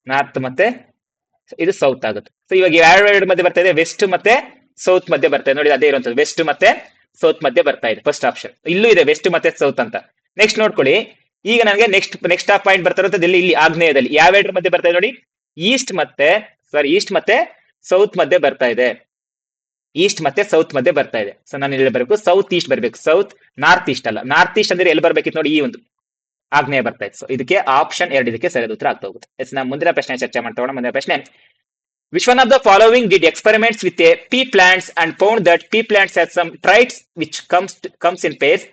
S1: ನಾರ್ತ್ ಮತ್ತೆ ಇದು ಸೌತ್ ಆಗುತ್ತೆ. ಸೊ ಇವಾಗ ಎರಡು ಮಧ್ಯೆ ಬರ್ತಾ ಇದೆ. ವೆಸ್ಟ್ ಮತ್ತೆ ಸೌತ್ ಮಧ್ಯೆ ಬರ್ತಾ ಇದೆ. ನೋಡಿ, ಅದೇ ಇರುವಂತದ್ದು ವೆಸ್ಟ್ ಮತ್ತೆ ಸೌತ್ ಮಧ್ಯೆ ಬರ್ತಾ ಇದೆ. ಫಸ್ಟ್ ಆಪ್ಷನ್ ಇಲ್ಲೂ ಇದೆ. ವೆಸ್ಟ್ ಮತ್ತೆ ಸೌತ್ ಅಂತ. ನೆಕ್ಸ್ಟ್ ನೋಡ್ಕೊಳ್ಳಿ. ಈಗ ನನಗೆ ನೆಕ್ಸ್ಟ್ ನೆಕ್ಸ್ಟ್ ಆಫ್ ಪಾಯಿಂಟ್ ಬರ್ತಾ ಇರೋದು ಇಲ್ಲಿ ಇಲ್ಲಿ ಆಗ್ನೇಯದಲ್ಲಿ. ಯಾವೆರಡರ ಮಧ್ಯೆ ಬರ್ತಾ ಇದೆ ನೋಡಿ? ಈಸ್ಟ್ ಮತ್ತೆ ಸಾರಿ ಈಸ್ಟ್ ಮತ್ತೆ ಸೌತ್ ಮಧ್ಯೆ ಬರ್ತಾ ಇದೆ. ಈಸ್ಟ್ ಮತ್ತೆ ಸೌತ್ ಮಧ್ಯೆ ಬರ್ತಾ ಇದೆ. ಸೊ ನಾನು ಇಲ್ಲಿ ಬರಬೇಕು. ಸೌತ್ ಈಸ್ಟ್ ಬರಬೇಕು. ಸೌತ್ ನಾರ್ತ್ ಈಸ್ಟ್ ಅಲ್ಲ. ನಾರ್ತ್ ಈಸ್ಟ್ ಅಂದ್ರೆ ಎಲ್ಲಿ ಬರ್ಬೇಕಿತ್ತು ನೋಡಿ, ಈ ಒಂದು ಆಗ್ನೇಯ ಬರ್ತಾ ಇದೆ ಸೊ ಇದಕ್ಕೆ ಆಪ್ಷನ್ ಎರಡು, ಇದಕ್ಕೆ ಸರಿಯಾದ ಉತ್ತರ ಆಗ್ತಾ ಹೋಗುತ್ತೆ. ಎಸ್ ನಾವು ಮುಂದಿನ ಪ್ರಶ್ನೆ ಚರ್ಚೆ ಮಾಡ್ತಾ ಮುಂದಿನ ಪ್ರಶ್ನೆ. Which one of the following did experiments with a pea plants and found that pea plants has some traits which comes comes in pairs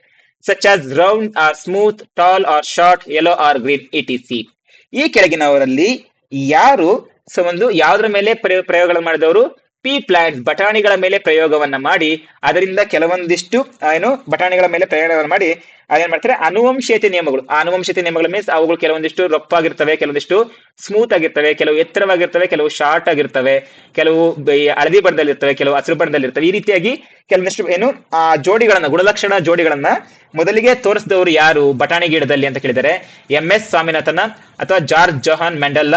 S1: such as round or smooth tall or short yellow or green E T C ಈ ಕೆಳಗಿನವರಲ್ಲಿ ಯಾರು ಸೊ ಒಂದು ಯಾವ್ದ್ರ ಮೇಲೆ ಪ್ರಯೋ, ಪ್ರಯೋಗಗಳನ್ನು ಮಾಡಿದವರು? ಪಿ ಪ್ಲಾಂಟ್ಸ್ ಬಟಾಣಿಗಳ ಮೇಲೆ ಪ್ರಯೋಗವನ್ನ ಮಾಡಿ ಅದರಿಂದ ಕೆಲವೊಂದಿಷ್ಟು ಏನು ಬಟಾಣಿಗಳ ಮೇಲೆ ಪ್ರಯೋಗವನ್ನು ಮಾಡಿ ಅದೇನ್ ಮಾಡ್ತಾರೆ? ಅನುವಂಶೀಯತೆ ನಿಯಮಗಳು. ಅನುವಂಶೀಯತೆ ನಿಯಮಗಳ ಮೀನ್ಸ್ ಅವುಗಳು ಕೆಲವೊಂದಿಷ್ಟು ರೊಪ್ಪಾಗಿರ್ತವೆ, ಕೆಲವೊಂದಿಷ್ಟು ಸ್ಮೂತ್ ಆಗಿರ್ತವೆ, ಕೆಲವು ಎತ್ತರವಾಗಿರ್ತವೆ, ಕೆಲವು ಶಾರ್ಟ್ ಆಗಿರ್ತವೆ, ಕೆಲವು ಹಳದಿ ಬಣ್ಣದಲ್ಲಿರ್ತವೆ, ಕೆಲವು ಹಸಿರು ಬಣ್ಣದಲ್ಲಿರ್ತವೆ. ಈ ರೀತಿಯಾಗಿ ಕೆಲವೊಂದಿಷ್ಟು ಏನು, ಆ ಜೋಡಿಗಳನ್ನ, ಗುಣಲಕ್ಷಣ ಜೋಡಿಗಳನ್ನ ಮೊದಲಿಗೆ ತೋರಿಸಿದವರು ಯಾರು? ಬಟಾಣಿ ಗಿಡದಲ್ಲಿ ಅಂತ ಕೇಳಿದರೆ ಎಂ ಎಸ್ ಸ್ವಾಮಿನಾಥನ ಅಥವಾ ಜಾರ್ಜ್ ಜೊಹಾನ್ ಮೆಂಡಲ್ಲ,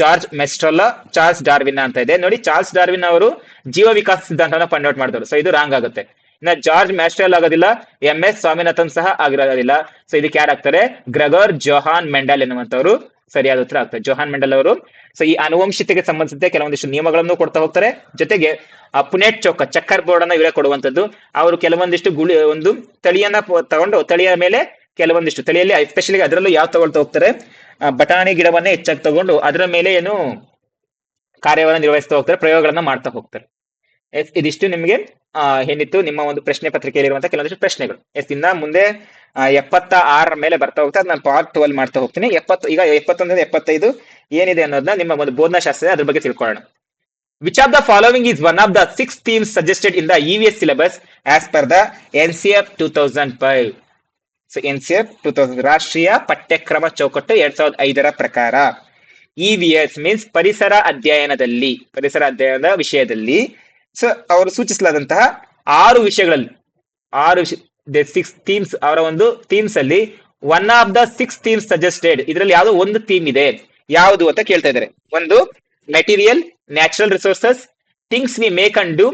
S1: ಜಾರ್ಜ್ ಮೆಸ್ಟ್ರಲ್ಲ, ಚಾರ್ಲ್ಸ್ ಡಾರ್ವಿನ್ ಅಂತ ಇದೆ. ನೋಡಿ, ಚಾರ್ಲ್ಸ್ ಡಾರ್ವಿನ್ ಅವರು ಜೀವ ವಿಕಾಸ ಸಿದ್ಧಾಂತವನ್ನು ಫೈಂಡ್ ಔಟ್ ಮಾಡಿದ್ರು ಸೊ ಇದು ರಾಂಗ್ ಆಗುತ್ತೆ. ಇನ್ನ ಜಾರ್ಜ್ ಮ್ಯಾಸ್ಟ್ರಲ್ ಆಗೋದಿಲ್ಲ, ಎಂ ಎಸ್ ಸ್ವಾಮಿನಾಥನ್ ಸಹ ಆಗಿರೋದಿಲ್ಲ. ಸೊ ಇದಕ್ಕೆ ಯಾರಾಗ್ತಾರೆ ಗ್ರಗರ್ ಜೋಹಾನ್ ಮೆಂಡಲ್ ಎನ್ನುವಂತವರು ಸರಿಯಾದ ಉತ್ತರ ಆಗ್ತಾರೆ ಜೋಹಾನ್ ಮೆಂಡಲ್ ಅವರು. ಸೊ ಈ ಅನುವಂಶತೆಗೆ ಸಂಬಂಧಿಸಿದಂತೆ ಕೆಲವೊಂದಿಷ್ಟು ನಿಯಮಗಳನ್ನು ಕೊಡ್ತಾ ಹೋಗ್ತಾರೆ. ಜೊತೆಗೆ, ಆ ಚೌಕ, ಚಕ್ಕರ್ ಬೋರ್ಡ್ ಅನ್ನ ಇವರೇ ಕೊಡುವಂತದ್ದು ಅವರು ಕೆಲವೊಂದಿಷ್ಟು ಗುಳಿ, ಒಂದು ತಳಿಯನ್ನ ತಗೊಂಡು, ತಳಿಯ ಮೇಲೆ ಕೆಲವೊಂದಿಷ್ಟು, ತಳಿಯಲ್ಲಿ ಎಸ್ಪೆಷಲಿ ಅದರಲ್ಲೂ ಯಾವ ತಗೊಳ್ತಾ ಹೋಗ್ತಾರೆ? ಬಟಾಣಿ ಗಿಡವನ್ನೇ ಹೆಚ್ಚಾಗಿ ತಗೊಂಡು ಅದರ ಮೇಲೆ ಏನು ಕಾರ್ಯವನ್ನು ನಿರ್ವಹಿಸ್ತಾ ಹೋಗ್ತಾರೆ, ಪ್ರಯೋಗಗಳನ್ನ ಮಾಡ್ತಾ ಹೋಗ್ತಾರೆ. ಎಸ್, ಇದಿಷ್ಟು ನಿಮಗೆ. ಏನಿತ್ತು? ನಿಮ್ಮ ಒಂದು ಪ್ರಶ್ನೆ ಪತ್ರಿಕೆಯಲ್ಲಿರುವಂತಹ ಕೆಲವೊಂದಿಷ್ಟು ಪ್ರಶ್ನೆಗಳು. ಇನ್ನ ಮುಂದೆ ಎಪ್ಪತ್ತ ಆರರ ಮೇಲೆ ಬರ್ತಾ ಹೋಗ್ತಾ ನಾನು ಪಾರ್ಟ್ ಟ್ವೆಲ್ ಮಾಡ್ತಾ ಹೋಗ್ತೀನಿ. ಎಪ್ಪತ್ತು, ಈಗ ಎಪ್ಪತ್ತೊಂದರಿಂದ ಎಪ್ಪತ್ತೈದು ಏನಿದೆ ಅನ್ನೋದನ್ನ ನಿಮ್ಮ ಒಂದು ಬೋಧನಾ ಶಾಸ್ತ್ರ ಅದ್ರ ಬಗ್ಗೆ ತಿಳ್ಕೊಳ್ಳೋಣ. Which of the following is one of the six themes suggested in the E V S syllabus as per the N C F two thousand five so N C F two thousand ರಾಷ್ಟ್ರೀಯ ಪಠ್ಯಕ್ರಮ ಚೌಕಟ್ಟು ಎರಡ್ ಸಾವಿರದ ಐದರ ಪ್ರಕಾರ. ಇ ವಿ ಎಸ್ ಮೀನ್ಸ್ ಪರಿಸರ ಅಧ್ಯಯನದಲ್ಲಿ, ಪರಿಸರ ಅಧ್ಯಯನದ ವಿಷಯದಲ್ಲಿ ಸೊ ಅವರು ಸೂಚಿಸಲಾದಂತಹ ಆರು ವಿಷಯಗಳಲ್ಲಿ, ಆರು ಸಿಕ್ಸ್ ಥೀಮ್ಸ್ ಅವರ ಒಂದು ಥೀಮ್ಸ್ ಅಲ್ಲಿ one of the six themes suggested ಇದರಲ್ಲಿ ಯಾವುದೋ ಒಂದು ಥೀಮ್ ಇದೆ. ಯಾವುದು ಅಂತ ಕೇಳ್ತಾ ಇದ್ದಾರೆ. ಒಂದು material natural resources things we make and do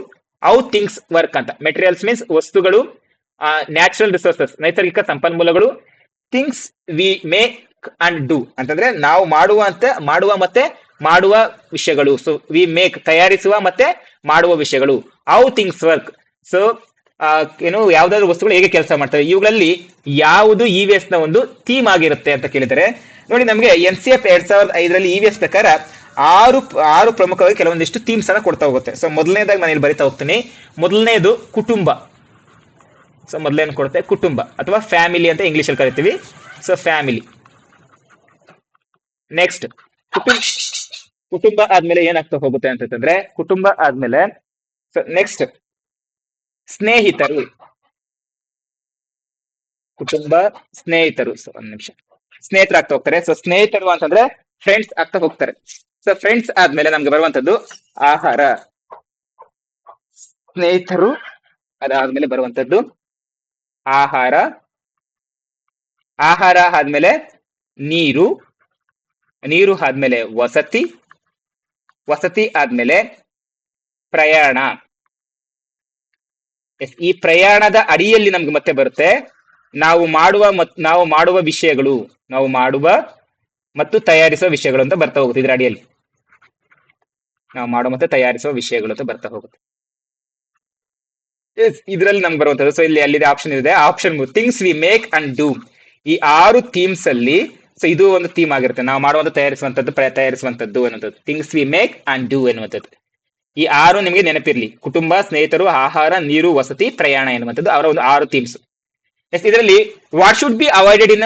S1: how things work ಅಂತ. ಮೆಟೀರಿಯಲ್ಸ್ ಮೀನ್ಸ್ ವಸ್ತುಗಳು ನ್ಯಾಚುರಲ್ ರಿಸೋರ್ಸಸ್ ನೈಸರ್ಗಿಕ ಸಂಪನ್ಮೂಲಗಳು things we make and do ಅಂತಂದ್ರೆ ನಾವು ಮಾಡುವ ಅಂತ ಮಾಡುವ ಮತ್ತೆ, ಮಾಡುವ ವಿಷಯಗಳು. ಸೊ ವಿ ಮೇಕ್ ತಯಾರಿಸುವ ಮತ್ತೆ ಮಾಡುವ ವಿಷಯಗಳು. ಹೌ ಥಿಂಗ್ಸ್ ವರ್ಕ್ ಸೊ ಏನು, ಯಾವ್ದಾದ್ರು ವಸ್ತುಗಳು ಹೇಗೆ ಕೆಲಸ ಮಾಡ್ತವೆ. ಇವುಗಳಲ್ಲಿ ಯಾವುದು ಇ ವಿ ಎಸ್ನ ಒಂದು ಥೀಮ್ ಆಗಿರುತ್ತೆ ಅಂತ ಕೇಳಿದರೆ, ನೋಡಿ ನಮಗೆ ಎನ್ ಸಿ ಎಫ್ ಎರಡ್ ಸಾವಿರದ ಐದರಲ್ಲಿ ಇ ವಿ ಎಸ್ ಪ್ರಕಾರ ಆರು ಆರು ಪ್ರಮುಖವಾಗಿ ಕೆಲವೊಂದಿಷ್ಟು ಥೀಮ್ಸ್ ಅನ್ನ ಕೊಡ್ತಾ ಹೋಗುತ್ತೆ. ಸೊ ಮೊದಲನೇದಾಗಿ ನಾನು ಇಲ್ಲಿ ಬರಿತಾ ಹೋಗ್ತೀನಿ. ಮೊದಲನೇದು ಕುಟುಂಬ. ಸೊ ಮೊದಲೇನು ಕೊಡುತ್ತೆ? ಕುಟುಂಬ ಅಥವಾ ಫ್ಯಾಮಿಲಿ ಅಂತ ಇಂಗ್ಲಿಷ್ ಅಲ್ಲಿ ಕರಿತೀವಿ. ಸೊ ಫ್ಯಾಮಿಲಿ ನೆಕ್ಸ್ಟ್ ಕುಟುಂಬ ಆದ್ಮೇಲೆ ಏನಾಗ್ತಾ ಹೋಗುತ್ತೆ ಅಂತಂದ್ರೆ ಕುಟುಂಬ ಆದ್ಮೇಲೆ ನೆಕ್ಸ್ಟ್ ಸ್ನೇಹಿತರು. ಕುಟುಂಬ ಸ್ನೇಹಿತರು. ಸೊ, ಒಂದ್ ನಿಮಿಷ. ಸ್ನೇಹಿತರು ಆಗ್ತಾ ಹೋಗ್ತಾರೆ. ಸೊ ಸ್ನೇಹಿತರು ಅಂತಂದ್ರೆ ಫ್ರೆಂಡ್ಸ್ ಆಗ್ತಾ ಹೋಗ್ತಾರೆ. ಸೊ ಫ್ರೆಂಡ್ಸ್ ಆದ್ಮೇಲೆ ನಮ್ಗೆ ಬರುವಂತದ್ದು ಆಹಾರ. ಸ್ನೇಹಿತರು ಅದಾದ್ಮೇಲೆ ಬರುವಂತದ್ದು ಆಹಾರ. ಆಹಾರ ಆದ್ಮೇಲೆ ನೀರು. ನೀರು ಆದ್ಮೇಲೆ ವಸತಿ. ವಸತಿ ಆದ್ಮೇಲೆ ಪ್ರಯಾಣ. ಈ ಪ್ರಯಾಣದ ಅಡಿಯಲ್ಲಿ ನಮ್ಗೆ ಮತ್ತೆ ಬರುತ್ತೆ. ನಾವು ಮಾಡುವ ನಾವು ಮಾಡುವ ವಿಷಯಗಳು, ನಾವು ಮಾಡುವ ಮತ್ತು ತಯಾರಿಸುವ ವಿಷಯಗಳು ಅಂತ ಬರ್ತಾ ಹೋಗುತ್ತೆ ಇದ್ರ ಅಡಿಯಲ್ಲಿ. ನಾವು ಮಾಡುವ ಮತ್ತೆ ತಯಾರಿಸುವ ವಿಷಯಗಳು ಅಂತ ಬರ್ತಾ ಹೋಗುತ್ತೆ. ಇದ್ರಲ್ಲಿ ನಮ್ಗೆ ಬರುವಂತದ್ದು ಸೊ ಇಲ್ಲಿ ಅಲ್ಲಿದೆ ಆಪ್ಷನ್ ಇದೆ. Option things we make and do ಈ ಆರು ಥೀಮ್ಸ್ ಅಲ್ಲಿ ಸೊ ಇದು ಒಂದು ಥೀಮ್ ಆಗಿರುತ್ತೆ. ನಾವು ಮಾಡುವಂತ ತಯಾರಿಸುವಂತದ್ದು ತಯಾರಿಸುವಂತದ್ದು ಅನ್ನುವಂಥದ್ದು. Things we make and do ಎನ್ನುವಂಥದ್ದು ಈ ಆರು ನಿಮಗೆ ನೆನಪಿರ್ಲಿ. ಕುಟುಂಬ, ಸ್ನೇಹಿತರು, ಆಹಾರ, ನೀರು, ವಸತಿ, ಪ್ರಯಾಣ ಎನ್ನುವಂಥದ್ದು ಅವರ ಒಂದು ಆರು ಥೀಮ್ಸ್ ಇದರಲ್ಲಿ what should be avoided in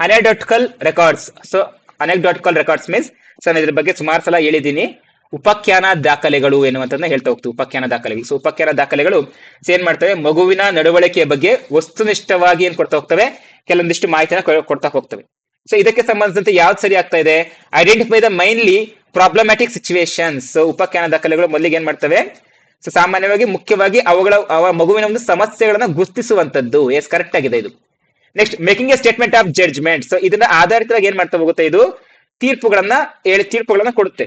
S1: anecdotal records so anecdotal records means so ನಾನು ಇದ್ರ ಬಗ್ಗೆ ಸುಮಾರು ಸಲ ಹೇಳಿದ್ದೀನಿ. ಉಪಖ್ಯಾನ ದಾಖಲೆಗಳು ಎನ್ನುವಂಥದ್ದನ್ನ ಹೇಳ್ತಾ ಹೋಗ್ತೀವಿ. ಉಪಖ್ಯಾನ ದಾಖಲೆಗಳು. ಸೊ ಉಪಖ್ಯಾನ ದಾಖಲೆಗಳು ಏನ್ ಮಾಡ್ತವೆ? ಮಗುವಿನ ನಡವಳಿಕೆಯ ಬಗ್ಗೆ ವಸ್ತುನಿಷ್ಠವಾಗಿ ಏನ್ ಕೊಡ್ತಾ ಹೋಗ್ತವೆ? ಕೆಲವೊಂದಿಷ್ಟು ಮಾಹಿತಿನ ಕೊ- ಕೊಡ್ತಾ ಹೋಗ್ತವೆ. ಸೊ ಇದಕ್ಕೆ ಸಂಬಂಧಿಸಿದಂತೆ ಯಾವ್ದು ಸರಿ ಆಗ್ತಾ ಇದೆ? Identify the mainly problematic situations ಉಪಖ್ಯಾನ ದಾಖಲೆಗಳು ಮೊದಲಿಗೆ ಏನ್ ಮಾಡ್ತವೆ? ಸೊ ಸಾಮಾನ್ಯವಾಗಿ ಮುಖ್ಯವಾಗಿ ಅವುಗಳ, ಅವ ಮಗುವಿನ ಒಂದು ಸಮಸ್ಯೆಗಳನ್ನ ಗುರುತಿಸುವಂತದ್ದು. ಎಸ್ ಕರೆಕ್ಟ್ ಆಗಿದೆ ಇದು. Next making a statement of judgement so ಇದನ್ನ ಆಧಾರಿತವಾಗಿ ಏನ್ ಮಾಡ್ತಾ ಹೋಗುತ್ತೆ ಇದು? ತೀರ್ಪುಗಳನ್ನ ಹೇಳಿ, ತೀರ್ಪುಗಳನ್ನ ಕೊಡುತ್ತೆ.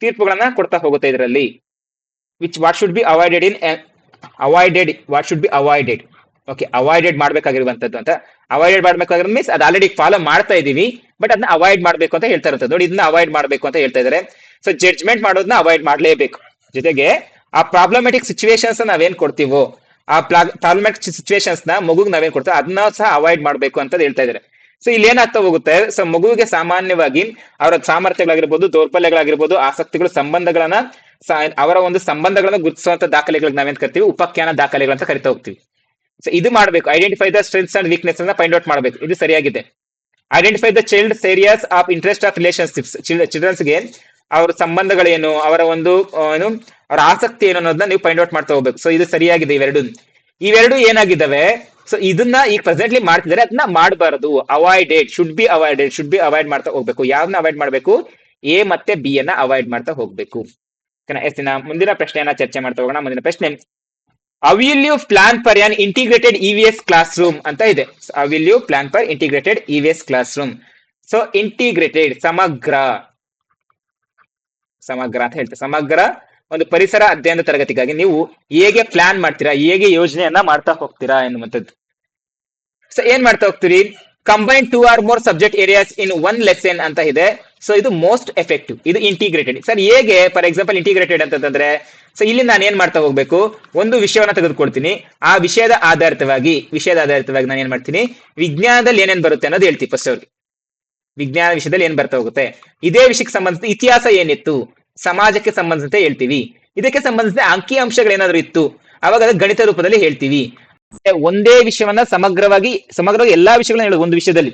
S1: ತೀರ್ಪುಗಳನ್ನ ಕೊಡ್ತಾ ಹೋಗುತ್ತೆ ಇದರಲ್ಲಿ. Which what should be avoided in avoided what should be avoided okay avoided ಮಾಡ್ಬೇಕಾಗಿರುವಂತದ್ದು ಅಂತ. ಅವಾಯ್ಡೆಡ್ ಅಂದ್ರೆ ಮೀನ್ಸ್ ಅದು ಆಲ್ರೆಡಿ ಫಾಲೋ ಮಾಡ್ತಾ ಇದೀವಿ ಬಟ್ ಅದನ್ನ ಅವಾಯ್ಡ್ ಮಾಡ್ಬೇಕು ಅಂತ ಹೇಳ್ತಾ ಇರುತ್ತೆ ನೋಡಿ, ಇದನ್ನ ಅವಾಯ್ಡ್ ಮಾಡ್ಬೇಕು ಅಂತ ಹೇಳ್ತಾ ಇದಾರೆ. ಸೊ ಜಡ್ಜ್ಮೆಂಟ್ ಮಾಡೋದನ್ನ ಅವಾಯ್ಡ್ ಮಾಡಲೇಬೇಕು. ಜೊತೆಗೆ, ಆ ಪ್ರಾಬ್ಲಮೆಟಿಕ್ ಸಿಚುವೇಶನ್ಸ್ ನಾವೇನ್ ಕೊಡ್ತೀವೋ, ಆ ಪ್ರಾಬ್ಲಮೆಟಿಕ್ ಸಿಚುವೇಶನ್ಸ್ನ ಮಗುಗ್ ನಾವೇನ್ ಕೊಡ್ತೀವಿ ಅದನ್ನ ಸಹ ಅವಾಯ್ಡ್ ಮಾಡ್ಬೇಕು ಅಂತ ಹೇಳ್ತಾ ಇದಾರೆ. ಸೊ ಇಲ್ಲಿ ಏನಾಗ್ತಾ ಹೋಗುತ್ತೆ? ಸೊ ಮಗುವಿಗೆ ಸಾಮಾನ್ಯವಾಗಿ ಅವರ ಸಾಮರ್ಥ್ಯಗಳಾಗಿರ್ಬೋದು, ದೌರ್ಬಲ್ಯಗಳಾಗಿರ್ಬೋದು, ಆಸಕ್ತಿಗಳು, ಸಂಬಂಧಗಳನ್ನ ಅವರ ಒಂದು ಸಂಬಂಧಗಳನ್ನ ಗುರುತಿಸುವಂತ ದಾಖಲೆಗಳನ್ನ ನಾವೇನ್ ಕರಿತೀವಿ? ಉಪಖ್ಯಾನ ದಾಖಲೆಗಳಂತ ಕರಿತಾ ಹೋಗ್ತೀವಿ. ಇದು ಮಾಡಬೇಕು. Identify the strengths and weakness ಅನ್ನ ಫೈಂಡ್ ಔಟ್ ಮಾಡಬೇಕು. ಇದು ಸರಿಯಾಗಿದೆ. Identify the child's areas of interest of relationships ಚಿಲ್ಡ್ರನ್ಸ್ಗೆ ಅವ್ರ ಸಂಬಂಧಗಳೇನು, ಅವರ ಒಂದು ಏನು, ಅವರ ಆಸಕ್ತಿ ಏನು ಅನ್ನೋದನ್ನ ನೀವು ಫೈಂಡ್ ಔಟ್ ಮಾಡ್ತಾ ಹೋಗ್ಬೇಕು. ಸೊ ಇದು ಸರಿಯಾಗಿದೆ ಇವೆರಡು. ಇವೆರಡು ಏನಾಗಿದ್ದಾವೆ? ಸೊ ಇದನ್ನ ಈಗ ಪ್ರೆಸೆಂಟ್ಲಿ ಮಾಡ್ತಿದ್ರೆ ಅದನ್ನ ಮಾಡಬಾರದು. Avoided should be avoided should be avoid ಮಾಡ್ತಾ ಹೋಗ್ಬೇಕು. ಯಾವ್ದನ್ನ ಅವಾಯ್ಡ್ ಮಾಡಬೇಕು? ಎ ಮತ್ತೆ ಬಿ ಅನ್ನ ಅವಾಯ್ಡ್ ಮಾಡ್ತಾ ಹೋಗ್ಬೇಕು? ಎಸ್ ಮುಂದಿನ ಪ್ರಶ್ನೆಯನ್ನ ಚರ್ಚೆ ಮಾಡ್ತಾ ಹೋಗೋಣ. ಮುಂದಿನ ಪ್ರಶ್ನೆ. How will you plan for an integrated EVS classroom ಅಂತ ಇದೆ. How will you plan for integrated EVS classroom so integrated ಸಮಗ್ರ. ಸಮಗ್ರ ಅಂತ ಹೇಳ್ತಾರೆ ಸಮಗ್ರ ಒಂದು ಪರಿಸರ ಅಧ್ಯಯನ ತರಗತಿಗಾಗಿ ನೀವು ಹೇಗೆ ಪ್ಲಾನ್ ಮಾಡ್ತೀರಾ? ಹೇಗೆ ಯೋಜನೆಯನ್ನ ಮಾಡ್ತಾ ಹೋಗ್ತೀರಾ ಎನ್ನುವಂಥದ್ದು. ಸೊ ಏನ್ ಮಾಡ್ತಾ ಹೋಗ್ತೀರಿ? Combine two or more subject areas in one lesson ಅಂತ ಇದೆ. ಸೊ ಇದು ಮೋಸ್ಟ್ ಎಫೆಕ್ಟಿವ್ ಇದು ಇಂಟಿಗ್ರೇಟೆಡ್ ಸರ್ ಹೇಗೆ ಫಾರ್ ಎಕ್ಸಾಂಪಲ್ ಇಂಟಿಗ್ರೇಟೆಡ್ ಅಂತಂದ್ರೆ ಸೊ ಇಲ್ಲಿ ನಾನು ಏನ್ ಮಾಡ್ತಾ ಹೋಗ್ಬೇಕು? ಒಂದು ವಿಷಯವನ್ನ ತೆಗೆದುಕೊಳ್ತೀನಿ. ಆ ವಿಷಯದ ಆಧಾರಿತವಾಗಿ ವಿಷಯದ ಆಧಾರಿತವಾಗಿ ನಾನು ಏನ್ ಮಾಡ್ತೀನಿ? ವಿಜ್ಞಾನದಲ್ಲಿ ಏನೇನ್ ಬರುತ್ತೆ ಅನ್ನೋದು ಹೇಳ್ತೀನಿ ಫಸ್ಟ್ ಅವ್ರಿಗೆ. ವಿಜ್ಞಾನ ವಿಷಯದಲ್ಲಿ ಏನ್ ಬರ್ತಾ ಹೋಗುತ್ತೆ? ಇದೇ ವಿಷಯಕ್ಕೆ ಸಂಬಂಧಿಸಿದ ಇತಿಹಾಸ ಏನಿತ್ತು? ಸಮಾಜಕ್ಕೆ ಸಂಬಂಧಿಸಿದಂತೆ ಹೇಳ್ತೀವಿ. ಇದಕ್ಕೆ ಸಂಬಂಧಿಸಿದ ಅಂಕಿ ಅಂಶಗಳು ಏನಾದ್ರು ಇತ್ತು? ಅವಾಗ ಅದು ಗಣಿತ ರೂಪದಲ್ಲಿ ಹೇಳ್ತೀವಿ. ಒಂದೇ ವಿಷಯವನ್ನ ಸಮಗ್ರವಾಗಿ ಸಮಗ್ರವಾಗಿ ಎಲ್ಲಾ ವಿಷಯಗಳನ್ನ ಹೇಳೋದು ಒಂದು ವಿಷಯದಲ್ಲಿ.